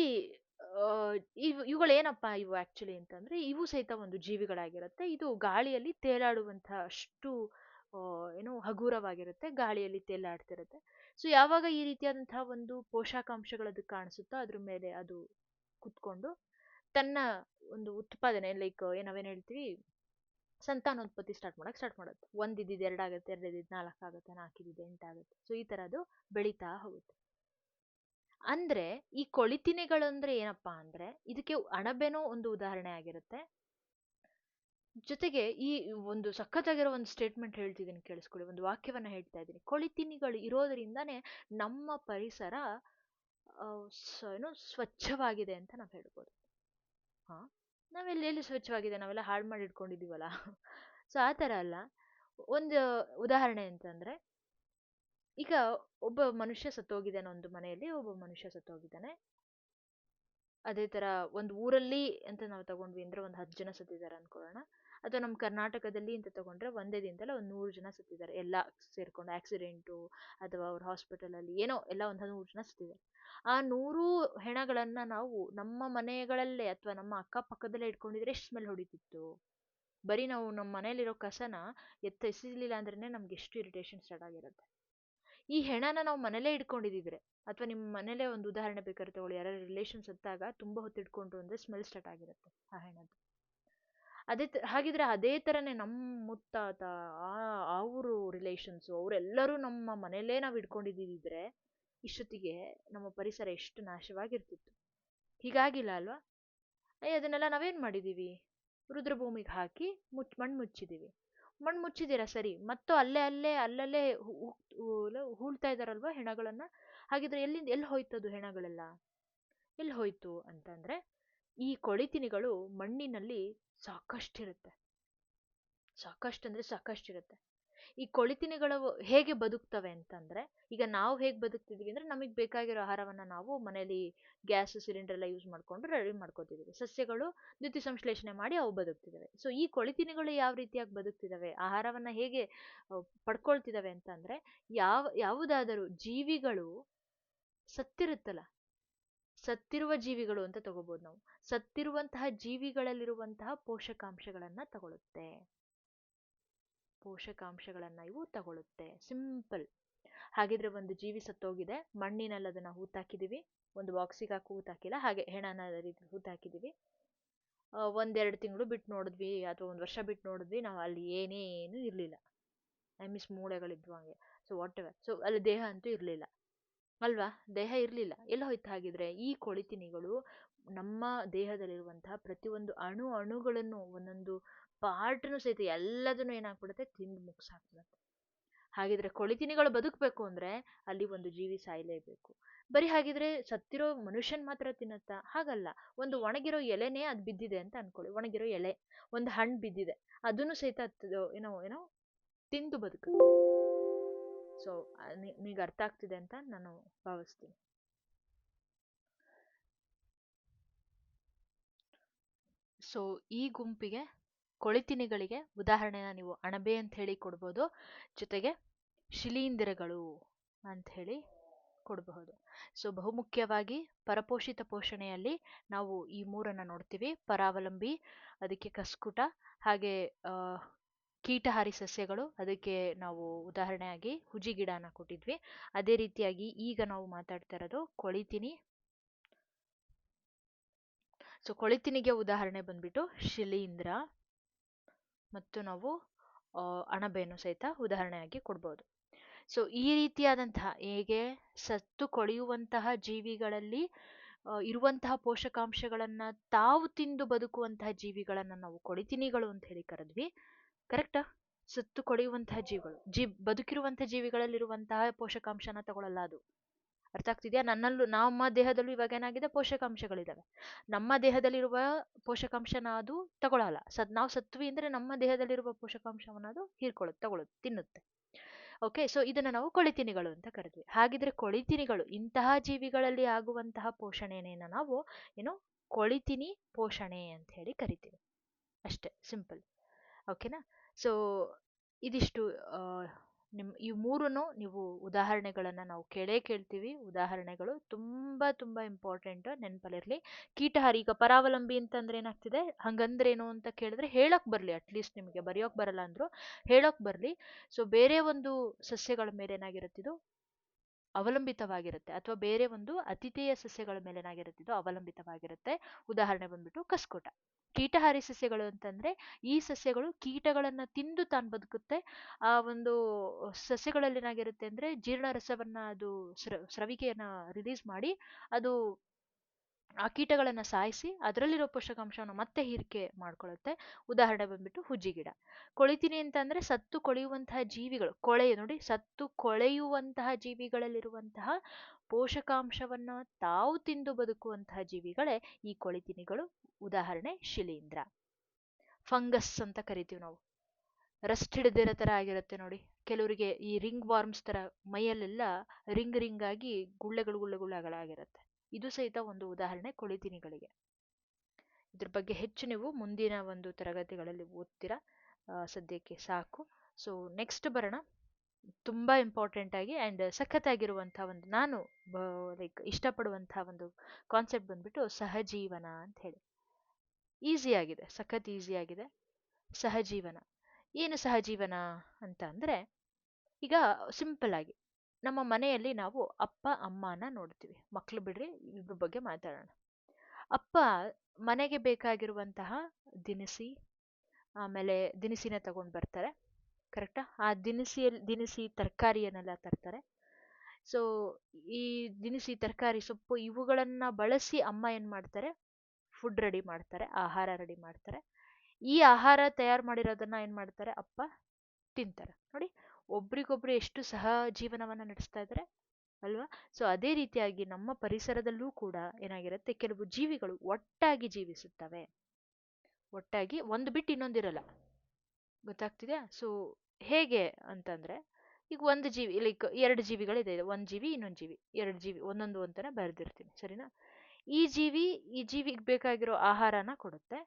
ಇವು, ಇವುಗಳೇನಪ್ಪ ಇವು ಆ್ಯಕ್ಚುಲಿ ಅಂತಂದರೆ, ಇವು ಸಹಿತ ಒಂದು ಜೀವಿಗಳಾಗಿರುತ್ತೆ. ಇದು ಗಾಳಿಯಲ್ಲಿ ತೇಲಾಡುವಂತಹ ಅಷ್ಟು ಏನು ಹಗುರವಾಗಿರುತ್ತೆ, ಗಾಳಿಯಲ್ಲಿ ತೇಲಾಡ್ತಿರುತ್ತೆ. ಸೊ ಯಾವಾಗ ಈ ರೀತಿಯಾದಂತಹ ಒಂದು ಪೋಷಕಾಂಶಗಳದ್ದು ಕಾಣಿಸುತ್ತೋ ಅದ್ರ ಮೇಲೆ ಅದು ಕುತ್ಕೊಂಡು ತನ್ನ ಒಂದು ಉತ್ಪಾದನೆ ಲೈಕ್ ನಾವೇನು ಹೇಳ್ತೀವಿ? ಸಂತಾನೋತ್ಪತ್ತಿ ಸ್ಟಾರ್ಟ್ ಮಾಡೋಕೆ ಸ್ಟಾರ್ಟ್ ಮಾಡುತ್ತೆ. ಒಂದು ಇದ್ದಿದ್ದು ಎರಡಾಗುತ್ತೆ ಎರಡು ಇದ್ದಿದ್ದು ನಾಲ್ಕು ಆಗುತ್ತೆ, ನಾಲ್ಕು ಇದ್ದಿದ್ದು ಎಂಟಾಗುತ್ತೆ ಸೊ ಈ ಥರ ಅದು ಬೆಳೀತಾ ಹೋಗುತ್ತೆ. ಅಂದರೆ, ಈ ಕೊಳಿತಿನೆಗಳಂದ್ರೆ ಏನಪ್ಪಾ ಅಂದರೆ, ಇದಕ್ಕೆ ಅಣಬೆನೋ ಒಂದು ಉದಾಹರಣೆ ಆಗಿರುತ್ತೆ. ಜೊತೆಗೆ ಈ ಒಂದು ಸಖತ್ತಾಗಿರೋ ಒಂದು ಸ್ಟೇಟ್ಮೆಂಟ್ ಹೇಳ್ತಿದ್ದೀನಿ ಕೇಳಿಸ್ಕೊಳ್ಳಿ. ಒಂದು ವಾಕ್ಯವನ್ನು ಹೇಳ್ತಾ ಇದ್ದೀನಿ ಕೊಳಿತಿನಿಗಳು ಇರೋದ್ರಿಂದಾನೇ ನಮ್ಮ ಪರಿಸರ ಏನು ಸ್ವಚ್ಛವಾಗಿದೆ ಅಂತ ನಾವು ಹೇಳ್ಬೋದು. ಹಾಂ? ನಾವೆಲ್ಲ ಎಲ್ಲಿ ಸ್ವಚ್ಛವಾಗಿದೆ ನಾವೆಲ್ಲ ಹಾಳು ಮಾಡಿ ಇಟ್ಕೊಂಡಿದ್ದೀವಲ್ಲ ಸೊ ಆ ಥರ ಅಲ್ಲ. ಒಂದು ಉದಾಹರಣೆ ಅಂತಂದರೆ, ಈಗ ಒಬ್ಬ ಮನುಷ್ಯ ಸತ್ತೋಗಿದ್ದಾನೆ ಒಂದು ಮನೆಯಲ್ಲಿ, ಒಬ್ಬ ಮನುಷ್ಯ ಸತ್ತೋಗಿದ್ದಾನೆ. ಅದೇ ಥರ ಒಂದು ಊರಲ್ಲಿ ಅಂತ ನಾವು ತಗೊಂಡ್ವಿ ಅಂದರೆ ಒಂದು ಹತ್ತು ಜನ ಸತ್ತಿದ್ದಾರೆ ಅಂದ್ಕೊಳ್ಳೋಣ ಅಥವಾ ನಮ್ಮ ಕರ್ನಾಟಕದಲ್ಲಿ ಅಂತ ತಗೊಂಡ್ರೆ ಒಂದೇ ದಿನದಲ್ಲಿ ಒಂದು ನೂರು ಜನ ಸತ್ತಿದ್ದಾರೆ. ಎಲ್ಲ ಸೇರ್ಕೊಂಡು ಆಕ್ಸಿಡೆಂಟು ಅಥವಾ ಅವ್ರ ಹಾಸ್ಪಿಟಲಲ್ಲಿ ಏನೋ ಎಲ್ಲ ಒಂದು ನೂರು ಜನ ಸತ್ತಿದ್ದಾರೆ. ಆ ನೂರು ಹೆಣಗಳನ್ನು ನಾವು ನಮ್ಮ ಮನೆಗಳಲ್ಲೇ ಅಥವಾ ನಮ್ಮ ಅಕ್ಕಪಕ್ಕದಲ್ಲೇ ಇಟ್ಕೊಂಡಿದ್ರೆ ಎಷ್ಟು ಸ್ಮೆಲ್ ಹೊಡಿತಿತ್ತು? ಬರೀ ನಾವು ನಮ್ಮ ಮನೇಲಿರೋ ಕಸನ ಎತ್ತ ಎಸಿಲಿಲ್ಲ ನಮ್ಗೆ ಎಷ್ಟು ಇರಿಟೇಷನ್ ಸ್ಟಾರ್ಟ್ ಆಗಿರುತ್ತೆ. ಈ ಹೆಣನ ನಾವು ಮನೇಲೇ ಇಟ್ಕೊಂಡಿದ್ದಿದ್ರೆ ಅಥವಾ ನಿಮ್ಮ ಮನೇಲೇ ಒಂದು ಉದಾಹರಣೆ ಬೇಕಾದ್ರೆ ತಗೊಳ್ಳಿ. ಯಾರು ರಿಲೇಷನ್ಸ್ ಸತ್ತಾಗ ತುಂಬ ಹೊತ್ತು ಇಟ್ಕೊಂಡ್ರು ಅಂದರೆ ಸ್ಮೆಲ್ ಸ್ಟಾರ್ಟ್ ಆಗಿರುತ್ತೆ ಆ ಹೆಣದ್ದು. ಅದೇ ತ, ಹಾಗಿದ್ರೆ ಅದೇ ಥರನೇ ನಮ್ಮ ಮುತ್ತಾತ, ಆ ಅವರು ರಿಲೇಷನ್ಸು ಅವರೆಲ್ಲರೂ ನಮ್ಮ ಮನೆಯಲ್ಲೇ ನಾವು ಇಟ್ಕೊಂಡಿದ್ದಿದ್ರೆ ಇಷ್ಟೊತ್ತಿಗೆ ನಮ್ಮ ಪರಿಸರ ಎಷ್ಟು ನಾಶವಾಗಿರ್ತಿತ್ತು. ಹೀಗಾಗಿಲ್ಲ ಅಲ್ವಾ? ಅಯ್ಯ ಅದನ್ನೆಲ್ಲ ನಾವೇನು ಮಾಡಿದ್ದೀವಿ ರುದ್ರಭೂಮಿಗೆ ಹಾಕಿ ಮುಚ್ಚಿ ಮಣ್ಣು ಮುಚ್ಚಿದ್ದೀವಿ ಮಣ್ಣು ಮುಚ್ಚಿದ್ದೀರಾ ಸರಿ, ಮತ್ತು ಅಲ್ಲೇ ಅಲ್ಲೇ, ಅಲ್ಲಲ್ಲೇ ಹೂಳ್ತಾ ಇದ್ದಾರಲ್ವ ಹೆಣಗಳನ್ನು? ಹಾಗಿದ್ರೆ ಎಲ್ಲಿಂದ, ಎಲ್ಲಿ ಹೋಯ್ತದು ಹೆಣಗಳೆಲ್ಲ? ಎಲ್ಲಿ ಹೋಯ್ತು ಅಂತಂದರೆ ಈ ಕೊಳಿತಿನಿಗಳು ಮಣ್ಣಿನಲ್ಲಿ ಸಾಕಷ್ಟಿರುತ್ತೆ. ಸಾಕಷ್ಟು ಅಂದರೆ ಸಾಕಷ್ಟಿರುತ್ತೆ. ಈ ಕೊಳಿತಿನಿಗಳು ಹೇಗೆ ಬದುಕ್ತವೆ ಅಂತಂದರೆ, ಈಗ ನಾವು ಹೇಗೆ ಬದುಕ್ತಿದೀವಿ ಅಂದರೆ ನಮಗೆ ಬೇಕಾಗಿರೋ ಆಹಾರವನ್ನು ನಾವು ಮನೇಲಿ ಗ್ಯಾಸ್ ಸಿಲಿಂಡರ್ ಎಲ್ಲ ಯೂಸ್ ಮಾಡಿಕೊಂಡು ರೆಡಿ ಮಾಡ್ಕೋತಿದ್ದೀವಿ ಸಸ್ಯಗಳು ದ್ಯುತಿ ಸಂಶ್ಲೇಷಣೆ ಮಾಡಿ ಅವು ಬದುಕ್ತಿದ್ದಾವೆ. ಸೊ ಈ ಕೊಳಿತಿನಿಗಳು ಯಾವ ರೀತಿಯಾಗಿ ಬದುಕ್ತಿದ್ದಾವೆ, ಆಹಾರವನ್ನು ಹೇಗೆ ಪಡ್ಕೊಳ್ತಿದ್ದಾವೆ ಅಂತಂದರೆ, ಯಾವ, ಯಾವುದಾದರೂ ಜೀವಿಗಳು ಸತ್ತಿರುತ್ತಲ್ಲ ಸತ್ತಿರುವ ಜೀವಿಗಳು ಅಂತ ತಗೋಬೋದು ನಾವು. ಸತ್ತಿರುವಂತಹ ಜೀವಿಗಳಲ್ಲಿರುವಂತಹ ಪೋಷಕಾಂಶಗಳನ್ನು ತಗೊಳುತ್ತೆ. ಪೋಷಕಾಂಶಗಳನ್ನು ಇವು ತಗೊಳುತ್ತೆ. ಸಿಂಪಲ್. ಹಾಗಿದ್ರೆ ಒಂದು ಜೀವಿ ಸತ್ತೋಗಿದೆ, ಮಣ್ಣಿನಲ್ಲಿ ಅದನ್ನ ಹೂತಾಕಿದೀವಿ, ಒಂದು ಬಾಕ್ಸಿಗೆ ಹಾಕಿ ಹೂತಾಕಿಲ್ಲ, ಹಾಗೆ ಹೆಣನ ರೀತಿ ಹೂತಾಕಿದೀವಿ. ಒಂದೆರಡು ತಿಂಗಳು ಬಿಟ್ಟು ನೋಡಿದ್ವಿ, ಅಥವಾ ಒಂದು ವರ್ಷ ಬಿಟ್ಟು ನೋಡಿದ್ವಿ, ನಾವು ಅಲ್ಲಿ ಏನೇನು ಇರಲಿಲ್ಲ. ಐ ಮೀನ್ಸ್ ಮೂಳೆಗಳಿದ್ವು ಹಂಗೆ. ಸೊ ವಾಟ್ ಎವರ್ ಸೊ ಅಲ್ಲಿ ದೇಹ ಅಂತೂ ಇರಲಿಲ್ಲ. ಅಲ್ವಾ? ದೇಹ ಇರಲಿಲ್ಲ. ಎಲ್ಲ ಹೋಯ್ತು. ಹಾಗಿದ್ರೆ ಈ ಕೊಳಿತಿನಿಗಳು ನಮ್ಮ ದೇಹದಲ್ಲಿರುವಂತಹ ಪ್ರತಿಯೊಂದು ಅಣು ಅಣುಗಳನ್ನು ಒಂದೊಂದು ಪಾರ್ಟ್ನು ಸಹಿತ ಎಲ್ಲದನ್ನು ಏನಾಗ್ಬಿಡುತ್ತೆ? ತಿಂದು ಮುಗಿಸಾಕ್ಬಿಡುತ್ತೆ. ಹಾಗಿದ್ರೆ ಕೊಳಿತಿನಿಗಳು ಬದುಕಬೇಕು ಅಂದರೆ ಅಲ್ಲಿ ಒಂದು ಜೀವಿ ಸಾಯಲೇಬೇಕು. ಬರೀ ಹಾಗಿದ್ರೆ ಸತ್ತಿರೋ ಮನುಷ್ಯನ್ ಮಾತ್ರ ತಿನ್ನುತ್ತಾ? ಹಾಗಲ್ಲ. ಒಂದು ಒಣಗಿರೋ ಎಲೆನೇ ಅದು ಬಿದ್ದಿದೆ ಅಂತ ಅನ್ಕೊಳ್ಳಿ. ಒಣಗಿರೋ ಎಲೆ. ಒಂದು ಹಣ್ಣು ಬಿದ್ದಿದೆ. ಅದನ್ನು ಸಹಿತ ಏನೋ ಏನೋ ತಿಂದು ಬದುಕುತ್ತೆ. ಸೊ ನಿಮಗೆ ಅರ್ಥ ಆಗ್ತಿದೆ ಅಂತ ನಾನು ಭಾವಿಸ್ತೀನಿ. ಸೊ, ಈ ಗುಂಪಿಗೆ ಕೊಳಿತಿನಿಗಳಿಗೆ ಉದಾಹರಣೆನ ನೀವು ಅಣಬೆ ಅಂತ ಹೇಳಿ ಕೊಡ್ಬೋದು. ಜೊತೆಗೆ ಶಿಲೀಂಧ್ರಗಳು ಅಂತ ಹೇಳಿ ಕೊಡಬಹುದು. ಸೊ, ಬಹುಮುಖ್ಯವಾಗಿ ಪರಪೋಷಿತ ಪೋಷಣೆಯಲ್ಲಿ ನಾವು ಈ ಮೂರನ್ನು ನೋಡ್ತೀವಿ. ಪರಾವಲಂಬಿ, ಅದಕ್ಕೆ ಕಸ್ಕುಟ, ಹಾಗೆ ಕೀಟಹಾರಿ ಸಸ್ಯಗಳು, ಅದಕ್ಕೆ ನಾವು ಉದಾಹರಣೆಯಾಗಿ ಹುಜಿ ಗಿಡನ ಕೊಟ್ಟಿದ್ವಿ. ಅದೇ ರೀತಿಯಾಗಿ ಈಗ ನಾವು ಮಾತಾಡ್ತಾ ಇರೋದು ಕೊಳಿತಿನಿ. ಸೊ ಕೊಳಿತಿನಿಗೆ ಉದಾಹರಣೆ ಬಂದ್ಬಿಟ್ಟು ಶಿಲೀಂಧ್ರ ಮತ್ತು ನಾವು ಅಣಬೆಯನ್ನು ಸಹಿತ ಉದಾಹರಣೆಯಾಗಿ ಕೊಡ್ಬೋದು. ಸೊ ಈ ರೀತಿಯಾದಂತಹ ಹೇಗೆ ಸತ್ತು ಕೊಳೆಯುವಂತಹ ಜೀವಿಗಳಲ್ಲಿ ಇರುವಂತಹ ಪೋಷಕಾಂಶಗಳನ್ನ ತಾವು ತಿಂದು ಬದುಕುವಂತಹ ಜೀವಿಗಳನ್ನ ನಾವು ಕೊಳಿತಿನಿಗಳು ಅಂತ ಹೇಳಿ ಕರೆದ್ವಿ. ಕರೆಕ್ಟಾ? ಸತ್ತು ಕೊಳೆಯುವಂತಹ ಜೀವಿಗಳು, ಜೀ ಬದುಕಿರುವಂತಹ ಜೀವಿಗಳಲ್ಲಿರುವಂತಹ ಪೋಷಕಾಂಶನ ತಗೊಳ್ಳಲ್ಲ ಅದು. ಅರ್ಥ ಆಗ್ತಿದ್ಯಾ? ನನ್ನಲ್ಲೂ, ನಮ್ಮ ದೇಹದಲ್ಲೂ ಇವಾಗ ಏನಾಗಿದೆ? ಪೋಷಕಾಂಶಗಳಿದ್ದಾವೆ ನಮ್ಮ ದೇಹದಲ್ಲಿರುವ ಪೋಷಕಾಂಶನ ಅದು ತಗೊಳಲ್ಲ. ಸದ್, ನಾವು ಸತ್ವಿ ಅಂದ್ರೆ ನಮ್ಮ ದೇಹದಲ್ಲಿರುವ ಪೋಷಕಾಂಶವನ್ನ ಅದು ಹೀರ್ಕೊಳ್ಳುತ್ತೆ ತಗೊಳ್ಳುತ್ತೆ ತಿನ್ನುತ್ತೆ. ಓಕೆ, ಸೊ ಇದನ್ನ ನಾವು ಕೊಳಿತಿನಿಗಳು ಅಂತ ಕರಿತೀವಿ ಹಾಗಿದ್ರೆ ಕೊಳಿತಿನಿಗಳು, ಇಂತಹ ಜೀವಿಗಳಲ್ಲಿ ಆಗುವಂತಹ ಪೋಷಣೆಯನ್ನ ನಾವು ಏನು ಕೊಳಿತಿನಿ ಪೋಷಣೆ ಅಂತ ಹೇಳಿ ಕರಿತೀವಿ. ಅಷ್ಟೇ, ಸಿಂಪಲ್. ಓಕೆನಾ? ಸೊ, ಇದಿಷ್ಟು ನಿಮ್ಮ ನಿಮ್, ಈ ಮೂರೂ ನೀವು ಉದಾಹರಣೆಗಳನ್ನು ನಾವು ಕೇಳೇ ಕೇಳ್ತೀವಿ. ಉದಾಹರಣೆಗಳು ತುಂಬ ತುಂಬ ಇಂಪಾರ್ಟೆಂಟ್ ನೆನಪಲ್ಲಿರಲಿ. ಕೀಟಹಾರಿ ಈಗ ಪರಾವಲಂಬಿ ಅಂತಂದ್ರೆ ಏನಾಗ್ತಿದೆ ಹಂಗಂದ್ರೇನು ಅಂತ ಕೇಳಿದ್ರೆ ಹೇಳಕ್ ಬರಲಿ ಅಟ್ಲೀಸ್ಟ್ ನಿಮಗೆ ಬರೆಯೋಕೆ ಬರಲ್ಲ ಅಂದ್ರು ಹೇಳೋಕೆ ಬರಲಿ. ಸೊ, ಬೇರೆ ಒಂದು ಸಸ್ಯಗಳ ಮೇಲೆ ಏನಾಗಿರುತ್ತಿದ್ದು ಅವಲಂಬಿತವಾಗಿರುತ್ತೆ ಅಥವಾ ಬೇರೆ ಒಂದು ಅತಿಥೇಯ ಸಸ್ಯಗಳ ಮೇಲೆ ಏನಾಗಿರುತ್ತೆ ಇದು ಅವಲಂಬಿತವಾಗಿರುತ್ತೆ. ಉದಾಹರಣೆ ಬಂದ್ಬಿಟ್ಟು ಕಸ್ಕೋಟ. ಕೀಟಹಾರಿ ಸಸ್ಯಗಳು ಅಂತಂದ್ರೆ ಈ ಸಸ್ಯಗಳು ಕೀಟಗಳನ್ನ ತಿಂದು ತಾನು ಬದುಕುತ್ತೆ. ಆ ಒಂದು ಸಸ್ಯಗಳಲ್ಲಿ ಏನಾಗಿರುತ್ತೆ ಅಂದ್ರೆ ಜೀರ್ಣರಸವನ್ನ ಅದು ಸ್ರ, ಸ್ರವಿಕೆಯನ್ನ ರಿಲೀಸ್ ಮಾಡಿ ಅದು ಆ ಕೀಟಗಳನ್ನು ಸಾಯಿಸಿ ಅದರಲ್ಲಿರೋ ಪೋಷಕಾಂಶವನ್ನು ಮತ್ತೆ ಹೀರಿಕೆ ಮಾಡ್ಕೊಳ್ಳುತ್ತೆ ಉದಾಹರಣೆ ಬಂದ್ಬಿಟ್ಟು ಹುಜ್ಜಿ ಗಿಡ. ಕೊಳಿತೀನಿ ಅಂತಂದ್ರೆ ಸತ್ತು ಕೊಳೆಯುವಂತಹ ಜೀವಿಗಳು, ಕೊಳೆ ನೋಡಿ ಸತ್ತು ಕೊಳೆಯುವಂತಹ ಜೀವಿಗಳಲ್ಲಿರುವಂತಹ ಪೋಷಕಾಂಶವನ್ನ ತಾವು ತಿಂದು ಬದುಕುವಂತಹ ಜೀವಿಗಳೇ ಈ ಕೊಳಿತಿನಿಗಳು. ಉದಾಹರಣೆ ಶಿಲೀಂಧ್ರ. ಫಂಗಸ್ ಅಂತ ಕರಿತೀವಿ ನಾವು. ರಸ್ಟ್ ಹಿಡಿದಿರೋ ಥರ ಆಗಿರುತ್ತೆ ನೋಡಿ. ಕೆಲವರಿಗೆ ಈ ರಿಂಗ್ ವಾರ್ಮ್ಸ್ ತರ ಮೈಯಲ್ಲೆಲ್ಲ ರಿಂಗ್ ರಿಂಗ್ ಆಗಿ ಗುಳ್ಳೆಗಳು ಗುಳ್ಳೆಗಳಾಗಿರುತ್ತೆ ಇದು ಸಹಿತ ಒಂದು ಉದಾಹರಣೆ ಕೊಳಿತಿನಿಗಳಿಗೆ ಇದ್ರ ಬಗ್ಗೆ ಹೆಚ್ಚು ನೀವು ಮುಂದಿನ ಒಂದು ತರಗತಿಗಳಲ್ಲಿ ಓದ್ತೀರಾ? ಸದ್ಯಕ್ಕೆ ಸಾಕು. ಸೊ ನೆಕ್ಸ್ಟ್ ಬರೋಣ. ತುಂಬಾ ಇಂಪಾರ್ಟೆಂಟ್ ಆಗಿ ಆ್ಯಂಡ್ ಸಖತ್ತಾಗಿರುವಂಥ ಒಂದು, ನಾನು ಲೈಕ್ ಇಷ್ಟಪಡುವಂಥ ಒಂದು ಕಾನ್ಸೆಪ್ಟ್ ಬಂದ್ಬಿಟ್ಟು ಸಹಜೀವನ ಅಂತ ಹೇಳಿ. ಈಸಿ ಆಗಿದೆ, ಸಖತ್ ಈಸಿ ಆಗಿದೆ. ಸಹಜೀವನ. ಏನು ಸಹಜೀವನ ಅಂತ ಅಂದರೆ ಈಗ ಸಿಂಪಲ್ ಆಗಿ. ನಮ್ಮ ಮನೆಯಲ್ಲಿ ನಾವು ಅಪ್ಪ, ಅಮ್ಮನ ನೋಡ್ತೀವಿ. ಮಕ್ಳು ಬಿಡ್ರಿ ಇದ್ರ ಬಗ್ಗೆ ಮಾತಾಡೋಣ. ಅಪ್ಪ ಮನೆಗೆ ಬೇಕಾಗಿರುವಂತಹ ದಿನಸಿ, ಆಮೇಲೆ ದಿನಸಿನ ತಗೊಂಡು ಬರ್ತಾರೆ. ಕರೆಕ್ಟಾ? ಆ ದಿನಸಿಯಲ್ಲಿ ದಿನಸಿ ತರಕಾರಿಯನ್ನೆಲ್ಲ ತರ್ತಾರೆ. ಸೊ ಈ ದಿನಸಿ, ತರಕಾರಿ, ಸೊಪ್ಪು ಇವುಗಳನ್ನು ಬಳಸಿ ಅಮ್ಮ ಏನು ಮಾಡ್ತಾರೆ? ಫುಡ್ ರೆಡಿ ಮಾಡ್ತಾರೆ, ಆಹಾರ ರೆಡಿ ಮಾಡ್ತಾರೆ. ಈ ಆಹಾರ ತಯಾರು ಮಾಡಿರೋದನ್ನ ಏನು ಮಾಡ್ತಾರೆ? ಅಪ್ಪ ತಿಂತಾರೆ. ನೋಡಿ ಒಬ್ರಿಗೊಬ್ರು ಎಷ್ಟು ಸಹ ಜೀವನವನ್ನ ನಡೆಸ್ತಾ ಇದ್ದಾರೆ ಅಲ್ವಾ? ಸೊ ಅದೇ ರೀತಿಯಾಗಿ ನಮ್ಮ ಪರಿಸರದಲ್ಲೂ ಕೂಡ ಏನಾಗಿರುತ್ತೆ, ಕೆಲವು ಜೀವಿಗಳು ಒಟ್ಟಾಗಿ ಜೀವಿಸುತ್ತವೆ. ಒಟ್ಟಾಗಿ ಒಂದು ಬಿಟ್ಟು ಇನ್ನೊಂದಿರಲ್ಲ. ಗೊತ್ತಾಗ್ತಿದೆ ಸೊ ಹೇಗೆ ಅಂತಂದ್ರೆ, ಈಗ ಒಂದು ಜೀವಿ ಲೈಕ್ ಎರಡು ಜೀವಿಗಳಿದೆ, ಒಂದು ಜೀವಿ, ಇನ್ನೊಂದು ಜೀವಿ, ಎರಡು ಜೀವಿ, ಒಂದೊಂದು ಅಂತಾನೆ ಬರೆದಿರ್ತೀನಿ, ಸರಿನಾ? ಈ ಜೀವಿ, ಈ ಜೀವಿಗೆ ಬೇಕಾಗಿರೋ ಆಹಾರನ ಕೊಡುತ್ತೆ,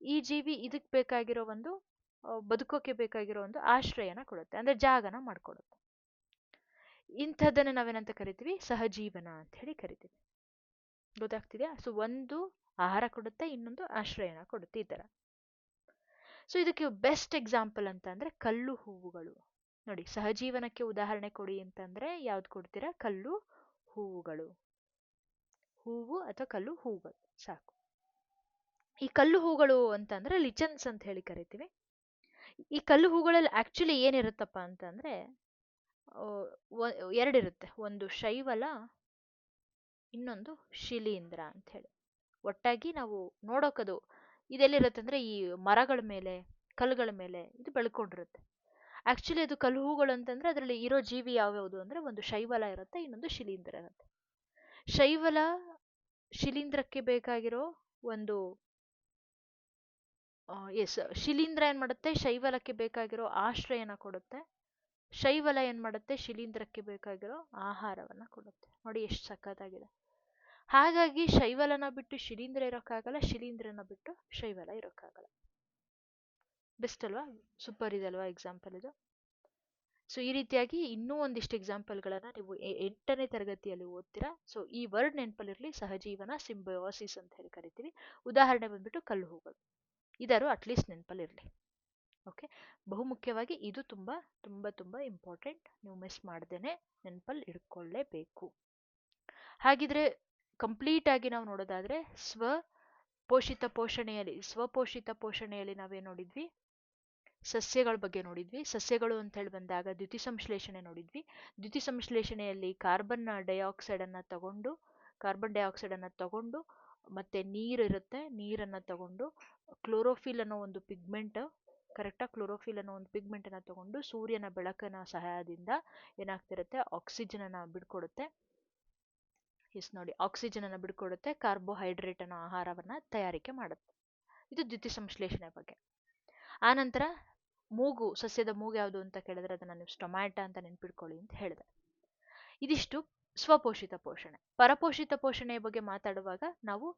ಈ ಜೀವಿ ಇದಕ್ಕೆ ಬೇಕಾಗಿರೋ ಒಂದು ಆ, ಬದುಕೋಕೆ ಬೇಕಾಗಿರೋ ಒಂದು ಆಶ್ರಯನ ಕೊಡುತ್ತೆ ಅಂದ್ರೆ ಜಾಗನ ಮಾಡ್ಕೊಡುತ್ತೆ. ಇಂಥದ್ದನ್ನು ನಾವೇನಂತ ಕರಿತೀವಿ? ಸಹಜೀವನ ಅಂತ ಹೇಳಿ ಕರಿತೀವಿ. ಗೊತ್ತಾಗ್ತಿದೆಯಾ? ಸೊ ಒಂದು ಆಹಾರ ಕೊಡುತ್ತೆ ಇನ್ನೊಂದು ಆಶ್ರಯನ ಕೊಡುತ್ತೆ ಈ ತರ. ಸೊ ಇದಕ್ಕೆ ಬೆಸ್ಟ್ ಎಕ್ಸಾಂಪಲ್ ಅಂತ ಅಂದ್ರೆ ಕಲ್ಲು ಹೂವುಗಳು. ನೋಡಿ ಸಹಜೀವನಕ್ಕೆ ಉದಾಹರಣೆ ಕೊಡಿ ಅಂತಂದ್ರೆ ಯಾವ್ದು ಕೊಡ್ತೀರಾ? ಕಲ್ಲು ಹೂವುಗಳು. ಹೂವು ಅಥವಾ ಕಲ್ಲು ಹೂವುಗಳು ಸಾಕು. ಈ ಕಲ್ಲು ಹೂಗಳು ಅಂತಂದ್ರೆ ಲಿಚನ್ಸ್ ಅಂತ ಹೇಳಿ ಕರಿತೀವಿ. ಈ ಕಲ್ಲು ಹೂಗಳಲ್ಲಿ ಆಕ್ಚುಲಿ ಏನಿರುತ್ತಪ್ಪ ಅಂತಂದರೆ ಎರಡಿರುತ್ತೆ ಒಂದು ಶೈವಲ, ಇನ್ನೊಂದು ಶಿಲೀಂಧ್ರ ಅಂತ ಹೇಳಿ. ಒಟ್ಟಾಗಿ ನಾವು ನೋಡೋಕದು ಇದೆಲ್ಲಿರುತ್ತೆ ಅಂದ್ರೆ ಈ ಮರಗಳ ಮೇಲೆ, ಕಲ್ಲುಗಳ ಮೇಲೆ ಇದು ಬೆಳ್ಕೊಂಡಿರುತ್ತೆ. ಆಕ್ಚುಲಿ ಅದು ಕಲ್ಲು ಹೂಗಳು ಅಂತಂದ್ರೆ ಅದರಲ್ಲಿ ಇರೋ ಜೀವಿ ಯಾವ್ಯಾವುದು ಅಂದ್ರೆ ಒಂದು ಶೈವಲ ಇರುತ್ತೆ, ಇನ್ನೊಂದು ಶಿಲೀಂಧ್ರ ಇರುತ್ತೆ. ಶೈವಲ ಶಿಲೀಂಧ್ರಕ್ಕೆ ಬೇಕಾಗಿರೋ ಒಂದು ಎಸ್ ಶಿಲೀಂಧ್ರ ಏನು ಮಾಡುತ್ತೆ? ಶೈವಲಕ್ಕೆ ಬೇಕಾಗಿರೋ ಆಶ್ರಯನ ಕೊಡುತ್ತೆ. ಶೈವಲ ಏನು ಮಾಡುತ್ತೆ? ಶಿಲೀಂಧ್ರಕ್ಕೆ ಬೇಕಾಗಿರೋ ಆಹಾರವನ್ನ ಕೊಡುತ್ತೆ. ನೋಡಿ ಎಷ್ಟು ಸಖತ್ತಾಗಿದೆ. ಹಾಗಾಗಿ ಶೈವಲನ ಬಿಟ್ಟು ಶಿಲೀಂಧ್ರ ಇರೋಕ್ಕಾಗಲ್ಲ, ಶಿಲೀಂಧ್ರನ ಬಿಟ್ಟು ಶೈವಲ ಇರೋಕ್ಕಾಗಲ್ಲ. ಬೆಸ್ಟ್ ಅಲ್ವಾ? ಸೂಪರ್ ಇದೆ ಅಲ್ವಾ ಎಕ್ಸಾಂಪಲ್ ಇದು? ಸೊ ಈ ರೀತಿಯಾಗಿ ಇನ್ನೂ ಒಂದಿಷ್ಟು ಎಕ್ಸಾಂಪಲ್ಗಳನ್ನು ನೀವು ಎಂಟನೇ ತರಗತಿಯಲ್ಲಿ ಓದ್ತೀರಾ? ಸೊ ಈ ವರ್ಡ್ ನೆನಪಲ್ಲಿರಲಿ ಸಹಜೀವನ ಸಿಂಬಯೋಸಿಸ್ ಅಂತ ಹೇಳಿ ಕರಿತೀವಿ. ಉದಾಹರಣೆ ಬಂದ್ಬಿಟ್ಟು ಕಲ್ಲು ಹೂಗಳು. ಇದಾರು ಅಟ್ಲೀಸ್ಟ್ ನೆನಪಲ್ಲಿರಲಿ. ಓಕೆ ಬಹುಮುಖ್ಯವಾಗಿ ಇದು ತುಂಬ ತುಂಬ ತುಂಬ ಇಂಪಾರ್ಟೆಂಟ್ ನೀವು ಮಿಸ್ ಮಾಡ್ದೇನೆ ನೆನಪಲ್ಲಿ ಇಟ್ಕೊಳ್ಳೇಬೇಕು ಹಾಗಿದ್ರೆ ಕಂಪ್ಲೀಟ್ ಆಗಿ ನಾವು ನೋಡೋದಾದ್ರೆ ಸ್ವ ಪೋಷಿತ ಪೋಷಣೆಯಲ್ಲಿ ಸ್ವಪೋಷಿತ ಪೋಷಣೆಯಲ್ಲಿ ನಾವೇನು ನೋಡಿದ್ವಿ? ಸಸ್ಯಗಳ ಬಗ್ಗೆ ನೋಡಿದ್ವಿ. ಸಸ್ಯಗಳು ಅಂತ ಹೇಳಿ ಬಂದಾಗ ದ್ಯುತಿ ಸಂಶ್ಲೇಷಣೆ ನೋಡಿದ್ವಿ. ದ್ಯುತಿ ಸಂಶ್ಲೇಷಣೆಯಲ್ಲಿ ಕಾರ್ಬನ್ ಡೈಆಕ್ಸೈಡನ್ನು ತಗೊಂಡು ಕಾರ್ಬನ್ ಡೈಆಕ್ಸೈಡನ್ನು ತಗೊಂಡು ಮತ್ತು ನೀರಿರುತ್ತೆ ನೀರನ್ನು ತಗೊಂಡು ಕ್ಲೋರೋಫಿಲ್ ಅನ್ನೋ ಒಂದು ಪಿಗ್ಮೆಂಟ್ ಕರೆಕ್ಟಾಗಿ ಕ್ಲೋರೋಫಿಲ್ ಅನ್ನೋ ಒಂದು ಪಿಗ್ಮೆಂಟನ್ನು ತಗೊಂಡು ಸೂರ್ಯನ ಬೆಳಕಿನ ಸಹಾಯದಿಂದ ಏನಾಗ್ತಿರುತ್ತೆ ಆಕ್ಸಿಜನನ್ನು ಬಿಡ್ಕೊಡುತ್ತೆ. ಎಸ್ ನೋಡಿ ಆಕ್ಸಿಜನನ್ನು ಬಿಡ್ಕೊಡುತ್ತೆ ಕಾರ್ಬೋಹೈಡ್ರೇಟ್ ಅನ್ನೋ ಆಹಾರವನ್ನು ತಯಾರಿಕೆ ಮಾಡುತ್ತೆ. ಇದು ದ್ಯುತಿ ಸಂಶ್ಲೇಷಣೆ ಬಗ್ಗೆ. ಆನಂತರ ಮೂಗು, ಸಸ್ಯದ ಮೂಗು ಯಾವುದು ಅಂತ ಕೇಳಿದ್ರೆ ಅದನ್ನು ನೀವು ಸ್ಟೊಮ್ಯಾಟ ಅಂತ ನೆನ್ಪಿಟ್ಕೊಳ್ಳಿ ಅಂತ ಹೇಳಿದೆ. ಇದಿಷ್ಟು ಸ್ವಪೋಷಿತ ಪೋಷಣೆ. ಪರಪೋಷಿತ ಪೋಷಣೆಯ ಬಗ್ಗೆ ಮಾತಾಡುವಾಗ ನಾವು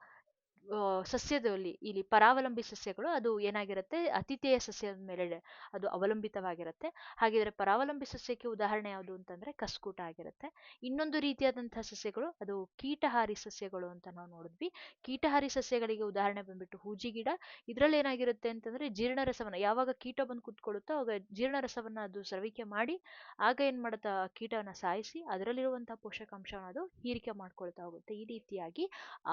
ಸಸ್ಯದಲ್ಲಿ ಇಲ್ಲಿ ಪರಾವಲಂಬಿ ಸಸ್ಯಗಳು ಅದು ಏನಾಗಿರುತ್ತೆ, ಅತಿಥೇಯ ಸಸ್ಯದ ಮೇಲೆ ಅದು ಅವಲಂಬಿತವಾಗಿರುತ್ತೆ. ಹಾಗಿದ್ರೆ ಪರಾವಲಂಬಿ ಸಸ್ಯಕ್ಕೆ ಉದಾಹರಣೆ ಯಾವುದು ಅಂತಂದ್ರೆ ಕಸ್ಕೂಟ ಆಗಿರುತ್ತೆ. ಇನ್ನೊಂದು ರೀತಿಯಾದಂತಹ ಸಸ್ಯಗಳು ಅದು ಕೀಟಹಾರಿ ಸಸ್ಯಗಳು ಅಂತ ನಾವು ನೋಡಿದ್ವಿ. ಕೀಟಹಾರಿ ಸಸ್ಯಗಳಿಗೆ ಉದಾಹರಣೆ ಬಂದ್ಬಿಟ್ಟು ಹೂಜಿ ಗಿಡ. ಇದರಲ್ಲಿ ಏನಾಗಿರುತ್ತೆ ಅಂತಂದ್ರೆ ಜೀರ್ಣರಸವನ್ನ, ಯಾವಾಗ ಕೀಟ ಬಂದು ಕುತ್ಕೊಳ್ಳುತ್ತೋ ಆಗ ಜೀರ್ಣರಸವನ್ನ ಅದು ಸ್ರವಿಕೆ ಮಾಡಿ, ಆಗ ಏನ್ ಮಾಡುತ್ತೆ ಕೀಟವನ್ನ ಸಾಯಿಸಿ ಅದರಲ್ಲಿರುವಂತಹ ಪೋಷಕಾಂಶವನ್ನು ಅದು ಹೀರಿಕೆ ಮಾಡ್ಕೊಳ್ತಾ ಹೋಗುತ್ತೆ. ಈ ರೀತಿಯಾಗಿ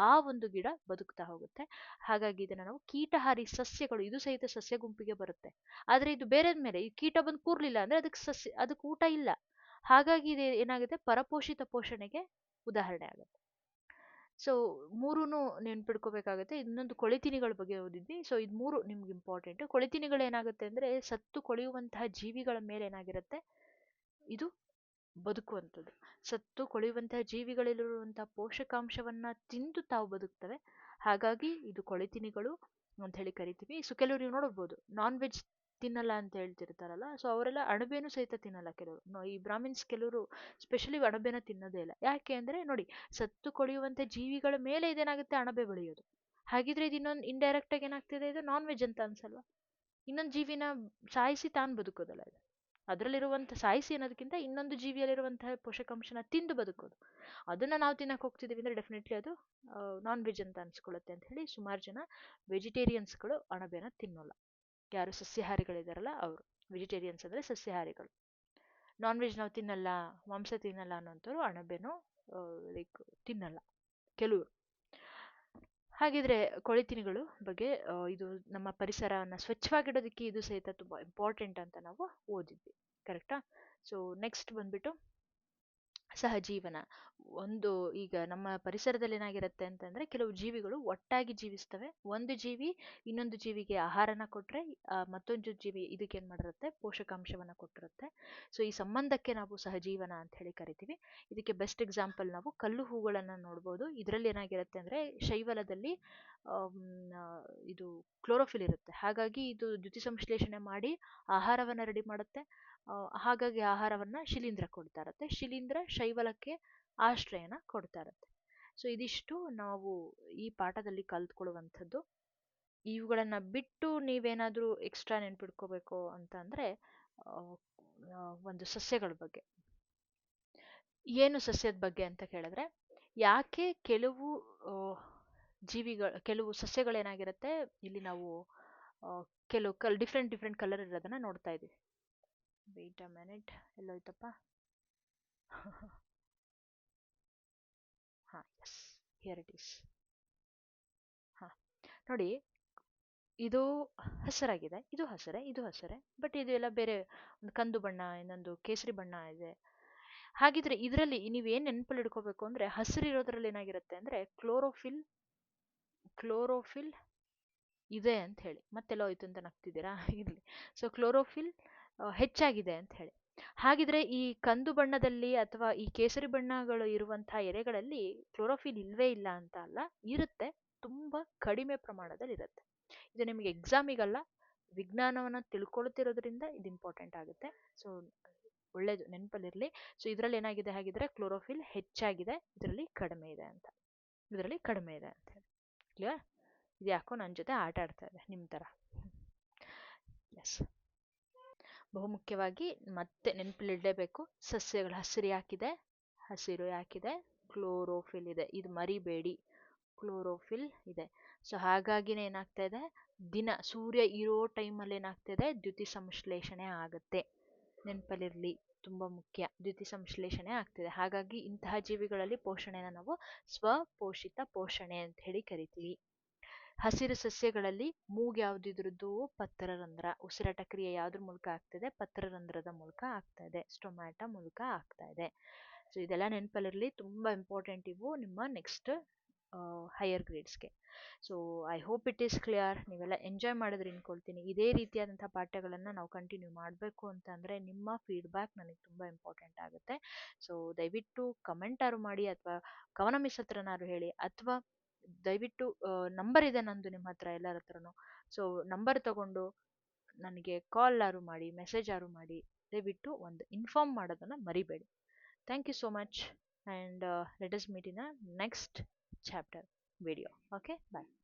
ಆ ಒಂದು ಗಿಡ ಬದುಕ್ತಾ ಹೋಗುತ್ತೆ. ಹಾಗಾಗಿ ಇದನ್ನ ನಾವು ಕೀಟಹಾರಿ ಸಸ್ಯಗಳು, ಇದು ಸಹಿತ ಸಸ್ಯ ಗುಂಪಿಗೆ ಬರುತ್ತೆ. ಆದ್ರೆ ಇದು ಬೇರೆ ಮೇಲೆ, ಈ ಕೀಟ ಬಂದು ಕೂರ್ಲಿಲ್ಲ ಅಂದ್ರೆ ಅದಕ್ಕೆ ಸಸ್ಯ ಅದಕ್ಕೆ ಊಟ ಇಲ್ಲ. ಹಾಗಾಗಿ ಇದು ಏನಾಗುತ್ತೆ? ಪರಪೋಷಿತ ಪೋಷಣೆಗೆ ಉದಾಹರಣೆ ಆಗುತ್ತೆ. ಸೊ ಮೂರೂ ನೆನ್ಪಿಡ್ಕೋಬೇಕಾಗುತ್ತೆ. ಇನ್ನೊಂದು ಕೊಳೆತಿನಿಗಳ ಬಗ್ಗೆ ಓದಿದ್ವಿ. ಸೊ ಇದು ಮೂರು ನಿಮ್ಗೆ ಇಂಪಾರ್ಟೆಂಟ್ ಕೊಳೆತಿನಿಗಳು ಏನಾಗುತ್ತೆ ಅಂದ್ರೆ, ಸತ್ತು ಕೊಳೆಯುವಂತಹ ಜೀವಿಗಳ ಮೇಲೆ ಏನಾಗಿರುತ್ತೆ? ಇದು ಬದುಕುವಂಥದ್ದು. ಸತ್ತು ಕೊಳೆಯುವಂತಹ ಜೀವಿಗಳಲ್ಲಿರುವಂತಹ ಪೋಷಕಾಂಶವನ್ನ ತಿಂದು ತಾವು ಬದುಕ್ತವೆ. ಹಾಗಾಗಿ ಇದು ಕೊಳೆತಿನಿಗಳು ಅಂತ ಹೇಳಿ ಕರಿತೀವಿ. ಸೊ ಕೆಲವರು ನೀವು ನೋಡಬಹುದು ನಾನ್ ವೆಜ್ ತಿನ್ನಲ್ಲ ಅಂತ ಹೇಳ್ತಿರ್ತಾರಲ್ಲ ಸೊ ಅವರೆಲ್ಲ ಅಣಬೆನೂ ಸಹಿತ ತಿನ್ನಲ್ಲ ಕೆಲವರು. ಈ ಬ್ರಾಹ್ಮಿನ್ಸ್ ಕೆಲವರು ಸ್ಪೆಷಲಿ ಅಣಬೆನ ತಿನ್ನೋದೇ ಇಲ್ಲ. ಯಾಕೆ ಅಂದ್ರೆ ನೋಡಿ, ಸತ್ತು ಕೊಳೆಯುವಂತ ಜೀವಿಗಳ ಮೇಲೆ ಇದೇನಾಗುತ್ತೆ? ಅಣಬೆ ಬೆಳೆಯೋದು. ಹಾಗಿದ್ರೆ ಇದು ಇನ್ನೊಂದು ಇಂಡೈರೆಕ್ಟ್ ಆಗಿ ಏನಾಗ್ತಿದೆ? ಇದು ನಾನ್ ವೆಜ್ ಅಂತ ಅನ್ಸಲ್ವಾ? ಇನ್ನೊಂದು ಜೀವಿನ ಸಾಯಿಸಿ ತಾನು ಬದುಕೋದಲ್ಲ ಇದು. ಅದರಲ್ಲಿರುವಂಥ ಸಾಯಿಸಿ ಅನ್ನೋದಕ್ಕಿಂತ ಇನ್ನೊಂದು ಜೀವಿಯಲ್ಲಿರುವಂತಹ ಪೋಷಕಾಂಶನ ತಿಂದು ಬದುಕೋದು. ಅದನ್ನ ನಾವು ತಿನ್ನಕ್ಕೆ ಹೋಗ್ತಿದ್ದೀವಿ ಅಂದ್ರೆ ಡೆಫಿನೆಟ್ಲಿ ಅದು ನಾನ್ ವೆಜ್ ಅಂತ ಅನ್ಸ್ಕೊಳ್ಳುತ್ತೆ ಅಂತ ಹೇಳಿ ಸುಮಾರು ಜನ ವೆಜಿಟೇರಿಯನ್ಸ್ಗಳು ಅಣಬೆನ ತಿನ್ನೋಲ್ಲ. ಯಾರು ಸಸ್ಯಾಹಾರಿಗಳಿದಾರಲ್ಲ ಅವರು ವೆಜಿಟೇರಿಯನ್ಸ್ ಅಂದರೆ ಸಸ್ಯಾಹಾರಿಗಳು. ನಾನ್ ವೆಜ್ ನಾವು ತಿನ್ನಲ್ಲ, ಮಾಂಸ ತಿನ್ನಲ್ಲ ಅನ್ನೋಂಥವ್ರು ಅಣಬೆನೂ ಲೈಕ್ ತಿನ್ನಲ್ಲ. ಕೆಲವರು. ಹಾಗಿದ್ರೆ ಕೊಳಿತಿನಿಗಳು ಬಗ್ಗೆ ಇದು ನಮ್ಮ ಪರಿಸರವನ್ನು ಸ್ವಚ್ಛವಾಗಿಡೋದಕ್ಕೆ ಇದು ಸಹಿತ ತುಂಬ ಇಂಪಾರ್ಟೆಂಟ್ ಅಂತ ನಾವು ಓದಿದ್ವಿ. ಕರೆಕ್ಟಾ ಸೊ ನೆಕ್ಸ್ಟ್ ಬಂದ್ಬಿಟ್ಟು ಸಹಜೀವನ. ಒಂದು ಈಗ ನಮ್ಮ ಪರಿಸರದಲ್ಲಿ ಏನಾಗಿರುತ್ತೆ ಅಂತಂದರೆ ಕೆಲವು ಜೀವಿಗಳು ಒಟ್ಟಾಗಿ ಜೀವಿಸ್ತವೆ. ಒಂದು ಜೀವಿ ಇನ್ನೊಂದು ಜೀವಿಗೆ ಆಹಾರನ ಕೊಟ್ರೆ ಮತ್ತೊಂದು ಜೀವಿ ಇದಕ್ಕೆ ಏನ್ ಮಾಡಿರುತ್ತೆ? ಪೋಷಕಾಂಶವನ್ನ ಕೊಟ್ಟಿರುತ್ತೆ. ಸೊ ಈ ಸಂಬಂಧಕ್ಕೆ ನಾವು ಸಹಜೀವನ ಅಂತ ಹೇಳಿ ಕರಿತೀವಿ. ಇದಕ್ಕೆ ಬೆಸ್ಟ್ ಎಕ್ಸಾಂಪಲ್ ನಾವು ಕಲ್ಲು ಹೂಗಳನ್ನು ನೋಡ್ಬೋದು. ಇದರಲ್ಲಿ ಏನಾಗಿರುತ್ತೆ ಅಂದ್ರೆ ಶೈವಲದಲ್ಲಿ ಇದು ಕ್ಲೋರೋಫಿಲ್ ಇರುತ್ತೆ. ಹಾಗಾಗಿ ಇದು ದ್ಯುತಿ ಸಂಶ್ಲೇಷಣೆ ಮಾಡಿ ಆಹಾರವನ್ನ ರೆಡಿ ಮಾಡುತ್ತೆ. ಹಾಗಾಗಿ ಆಹಾರವನ್ನ ಶಿಲೀಂಧ್ರ ಕೊಡ್ತಾ ಇರುತ್ತೆ ಶಿಲೀಂಧ್ರ ಶೈವಲಕ್ಕೆ ಆಶ್ರಯನ ಕೊಡ್ತಾ ಇರುತ್ತೆ ಸೊ ಇದಿಷ್ಟು ನಾವು ಈ ಪಾಠದಲ್ಲಿ ಕಲ್ತ್ಕೊಳ್ಳುವಂಥದ್ದು. ಇವುಗಳನ್ನು ಬಿಟ್ಟು ನೀವೇನಾದರೂ ಎಕ್ಸ್ಟ್ರಾ ನೆನ್ಪಿಟ್ಕೋಬೇಕು ಅಂತ ಅಂದ್ರೆ ಒಂದು ಸಸ್ಯಗಳ ಬಗ್ಗೆ. ಏನು ಸಸ್ಯದ ಬಗ್ಗೆ ಅಂತ ಕೇಳಿದ್ರೆ, ಯಾಕೆ ಕೆಲವು ಜೀವಿಗಳು, ಕೆಲವು ಸಸ್ಯಗಳೇನಾಗಿರುತ್ತೆ, ಇಲ್ಲಿ ನಾವು ಕೆಲವು ಕಲ್ ಡಿಫ್ರೆಂಟ್ ಡಿಫ್ರೆಂಟ್ ಕಲರ್ ಇರೋದನ್ನ ನೋಡ್ತಾ ಇದ್ದೀವಿ ವೆಯ್ಟ್ ಅ ಮಿನಿಟ್ ಎಲ್ಲೋಯ್ತಪ್ಪ ಹಾಂ ಎಸ್ ಹಿಯರ್ ಇಟ್ ಈಸ್ ಹಾಂ ನೋಡಿ, ಇದು ಹಸಿರಾಗಿದೆ. ಇದು ಹಸಿರೇ ಇದು ಹಸಿರೇ. ಬಟ್ ಇದು ಎಲ್ಲ ಬೇರೆ ಒಂದು ಕಂದು ಬಣ್ಣ, ಇನ್ನೊಂದು ಕೇಸರಿ ಬಣ್ಣ ಇದೆ. ಹಾಗಿದ್ರೆ ಇದರಲ್ಲಿ ನೀವೇನು ನೆನಪಲ್ಲಿ ಇಟ್ಕೋಬೇಕು ಅಂದರೆ ಹಸಿರಿರೋದ್ರಲ್ಲಿ ಏನಾಗಿರುತ್ತೆ ಅಂದರೆ ಕ್ಲೋರೋಫಿಲ್ ಕ್ಲೋರೋಫಿಲ್ ಇದೆ ಅಂತ ಹೇಳಿ. ಮತ್ತೆಲ್ಲ ಹೋಯ್ತು ಅಂತ ನಗ್ತಿದ್ದೀರಾ? ಇರಲಿ. ಸೊ ಕ್ಲೋರೋಫಿಲ್ ಹೆಚ್ಚಾಗಿದೆ ಅಂತ ಹೇಳಿ. ಹಾಗಿದ್ರೆ ಈ ಕಂದು ಬಣ್ಣದಲ್ಲಿ ಅಥವಾ ಈ ಕೇಸರಿ ಬಣ್ಣಗಳು ಇರುವಂತಹ ಎರೆಗಳಲ್ಲಿ ಕ್ಲೋರೋಫಿಲ್ ಇಲ್ವೇ ಇಲ್ಲ ಅಂತ ಅಲ್ಲ, ಇರುತ್ತೆ, ತುಂಬ ಕಡಿಮೆ ಪ್ರಮಾಣದಲ್ಲಿ ಇರುತ್ತೆ. ಇದು ನಿಮಗೆ ಎಕ್ಸಾಮಿಗಲ್ಲ ವಿಜ್ಞಾನವನ್ನ ತಿಳ್ಕೊಳ್ತಿರೋದ್ರಿಂದ ಇದು ಇಂಪಾರ್ಟೆಂಟ್ ಆಗುತ್ತೆ. ಸೊ ಒಳ್ಳೇದು, ನೆನಪಲ್ಲಿರಲಿ. ಸೊ ಇದರಲ್ಲಿ ಏನಾಗಿದೆ ಹಾಗಿದ್ರೆ ಕ್ಲೋರೋಫಿಲ್ ಹೆಚ್ಚಾಗಿದೆ, ಇದರಲ್ಲಿ ಕಡಿಮೆ ಇದೆ ಅಂತ. ಇದರಲ್ಲಿ ಕಡಿಮೆ ಇದೆ ಅಂತ ಹೇಳಿ. ಕ್ಲಿಯರ್ ಇದು ಯಾಕೋ ನನ್ನ ಜೊತೆ ಆಟ ಆಡ್ತಾ ಇದೆ ನಿಮ್ಮ ಥರ ಎಸ್ ಬಹುಮುಖ್ಯವಾಗಿ ಮತ್ತೆ ನೆನಪಲ್ಲಿಡಲೇಬೇಕು ಸಸ್ಯಗಳು ಹಸಿರು ಯಾಕಿದೆ? ಹಸಿರು ಯಾಕಿದೆ? ಕ್ಲೋರೋಫಿಲ್ ಇದೆ. ಇದು ಮರಿಬೇಡಿ. ಕ್ಲೋರೋಫಿಲ್ ಇದೆ. ಸೊ, ಹಾಗಾಗಿನೇ ಏನಾಗ್ತಾ ಇದೆ? ದಿನ ಸೂರ್ಯ ಇರೋ ಟೈಮಲ್ಲಿ ಏನಾಗ್ತಾ ಇದೆ? ದ್ಯುತಿ ಸಂಶ್ಲೇಷಣೆ ಆಗುತ್ತೆ. ನೆನಪಲ್ಲಿರಲಿ. ತುಂಬ ಮುಖ್ಯ. ದ್ಯುತಿ ಸಂಶ್ಲೇಷಣೆ ಆಗ್ತಿದೆ. ಹಾಗಾಗಿ ಇಂತಹ ಜೀವಿಗಳಲ್ಲಿ ಪೋಷಣೆನ ನಾವು ಸ್ವಪೋಷಿತ ಪೋಷಣೆ ಅಂತ ಹೇಳಿ ಕರಿತೀವಿ. ಹಸಿರು ಸಸ್ಯಗಳಲ್ಲಿ ಮೂಗ್ ಪತ್ರ ರಂಧ್ರ ಉಸಿರಾಟ ಕ್ರಿಯೆ ಯಾವುದ್ರ ಮೂಲಕ ಆಗ್ತಾಯಿದೆ ಪತ್ರ ರಂಧ್ರದ ಮೂಲಕ ಆಗ್ತಾ ಇದೆ ಸ್ಟೊಮ್ಯಾಟ ಮೂಲಕ ಆಗ್ತಾ ಇದೆ. ಸೊ ಇದೆಲ್ಲ ನೆನಪಲ್ಲಿರಲಿ. ತುಂಬ ಇಂಪಾರ್ಟೆಂಟ್ ಇವು ನಿಮ್ಮ next higher ಗ್ರೇಡ್ಸ್ಗೆ so I hope it is clear ನೀವೆಲ್ಲ ಎಂಜಾಯ್ ಮಾಡಿದ್ರೆ ಇನ್ಕೊಳ್ತೀನಿ ಇದೇ ರೀತಿಯಾದಂಥ ಪಾಠಗಳನ್ನು ನಾವು ಕಂಟಿನ್ಯೂ ಮಾಡಬೇಕು ಅಂತಂದರೆ ನಿಮ್ಮ ಫೀಡ್ಬ್ಯಾಕ್ ನನಗೆ ತುಂಬ ಇಂಪಾರ್ಟೆಂಟ್ ಆಗುತ್ತೆ. ಸೊ ದಯವಿಟ್ಟು ಕಮೆಂಟಾರು ಮಾಡಿ ಅಥವಾ ಕವನ ಮಿಸ್ ಹತ್ರನಾರು ಹೇಳಿ ಅಥವಾ ದಯವಿಟ್ಟು ನಂಬರ್ ಇದೆ ನಂದು ನಿಮ್ಮ ಹತ್ರ ಎಲ್ಲರ ಹತ್ರನೂ. ಸೊ, ನಂಬರ್ ತಗೊಂಡು ನನಗೆ ಕಾಲ್ ಆರು ಮಾಡಿ ಮೆಸೇಜ್ ಆರು ಮಾಡಿ, ದಯವಿಟ್ಟು ಒಂದು ಇನ್ಫಾರ್ಮ್ ಮಾಡೋದನ್ನು ಮರಿಬೇಡಿ. Thank you so much, and let us meet in a next chapter video. Okay, bye.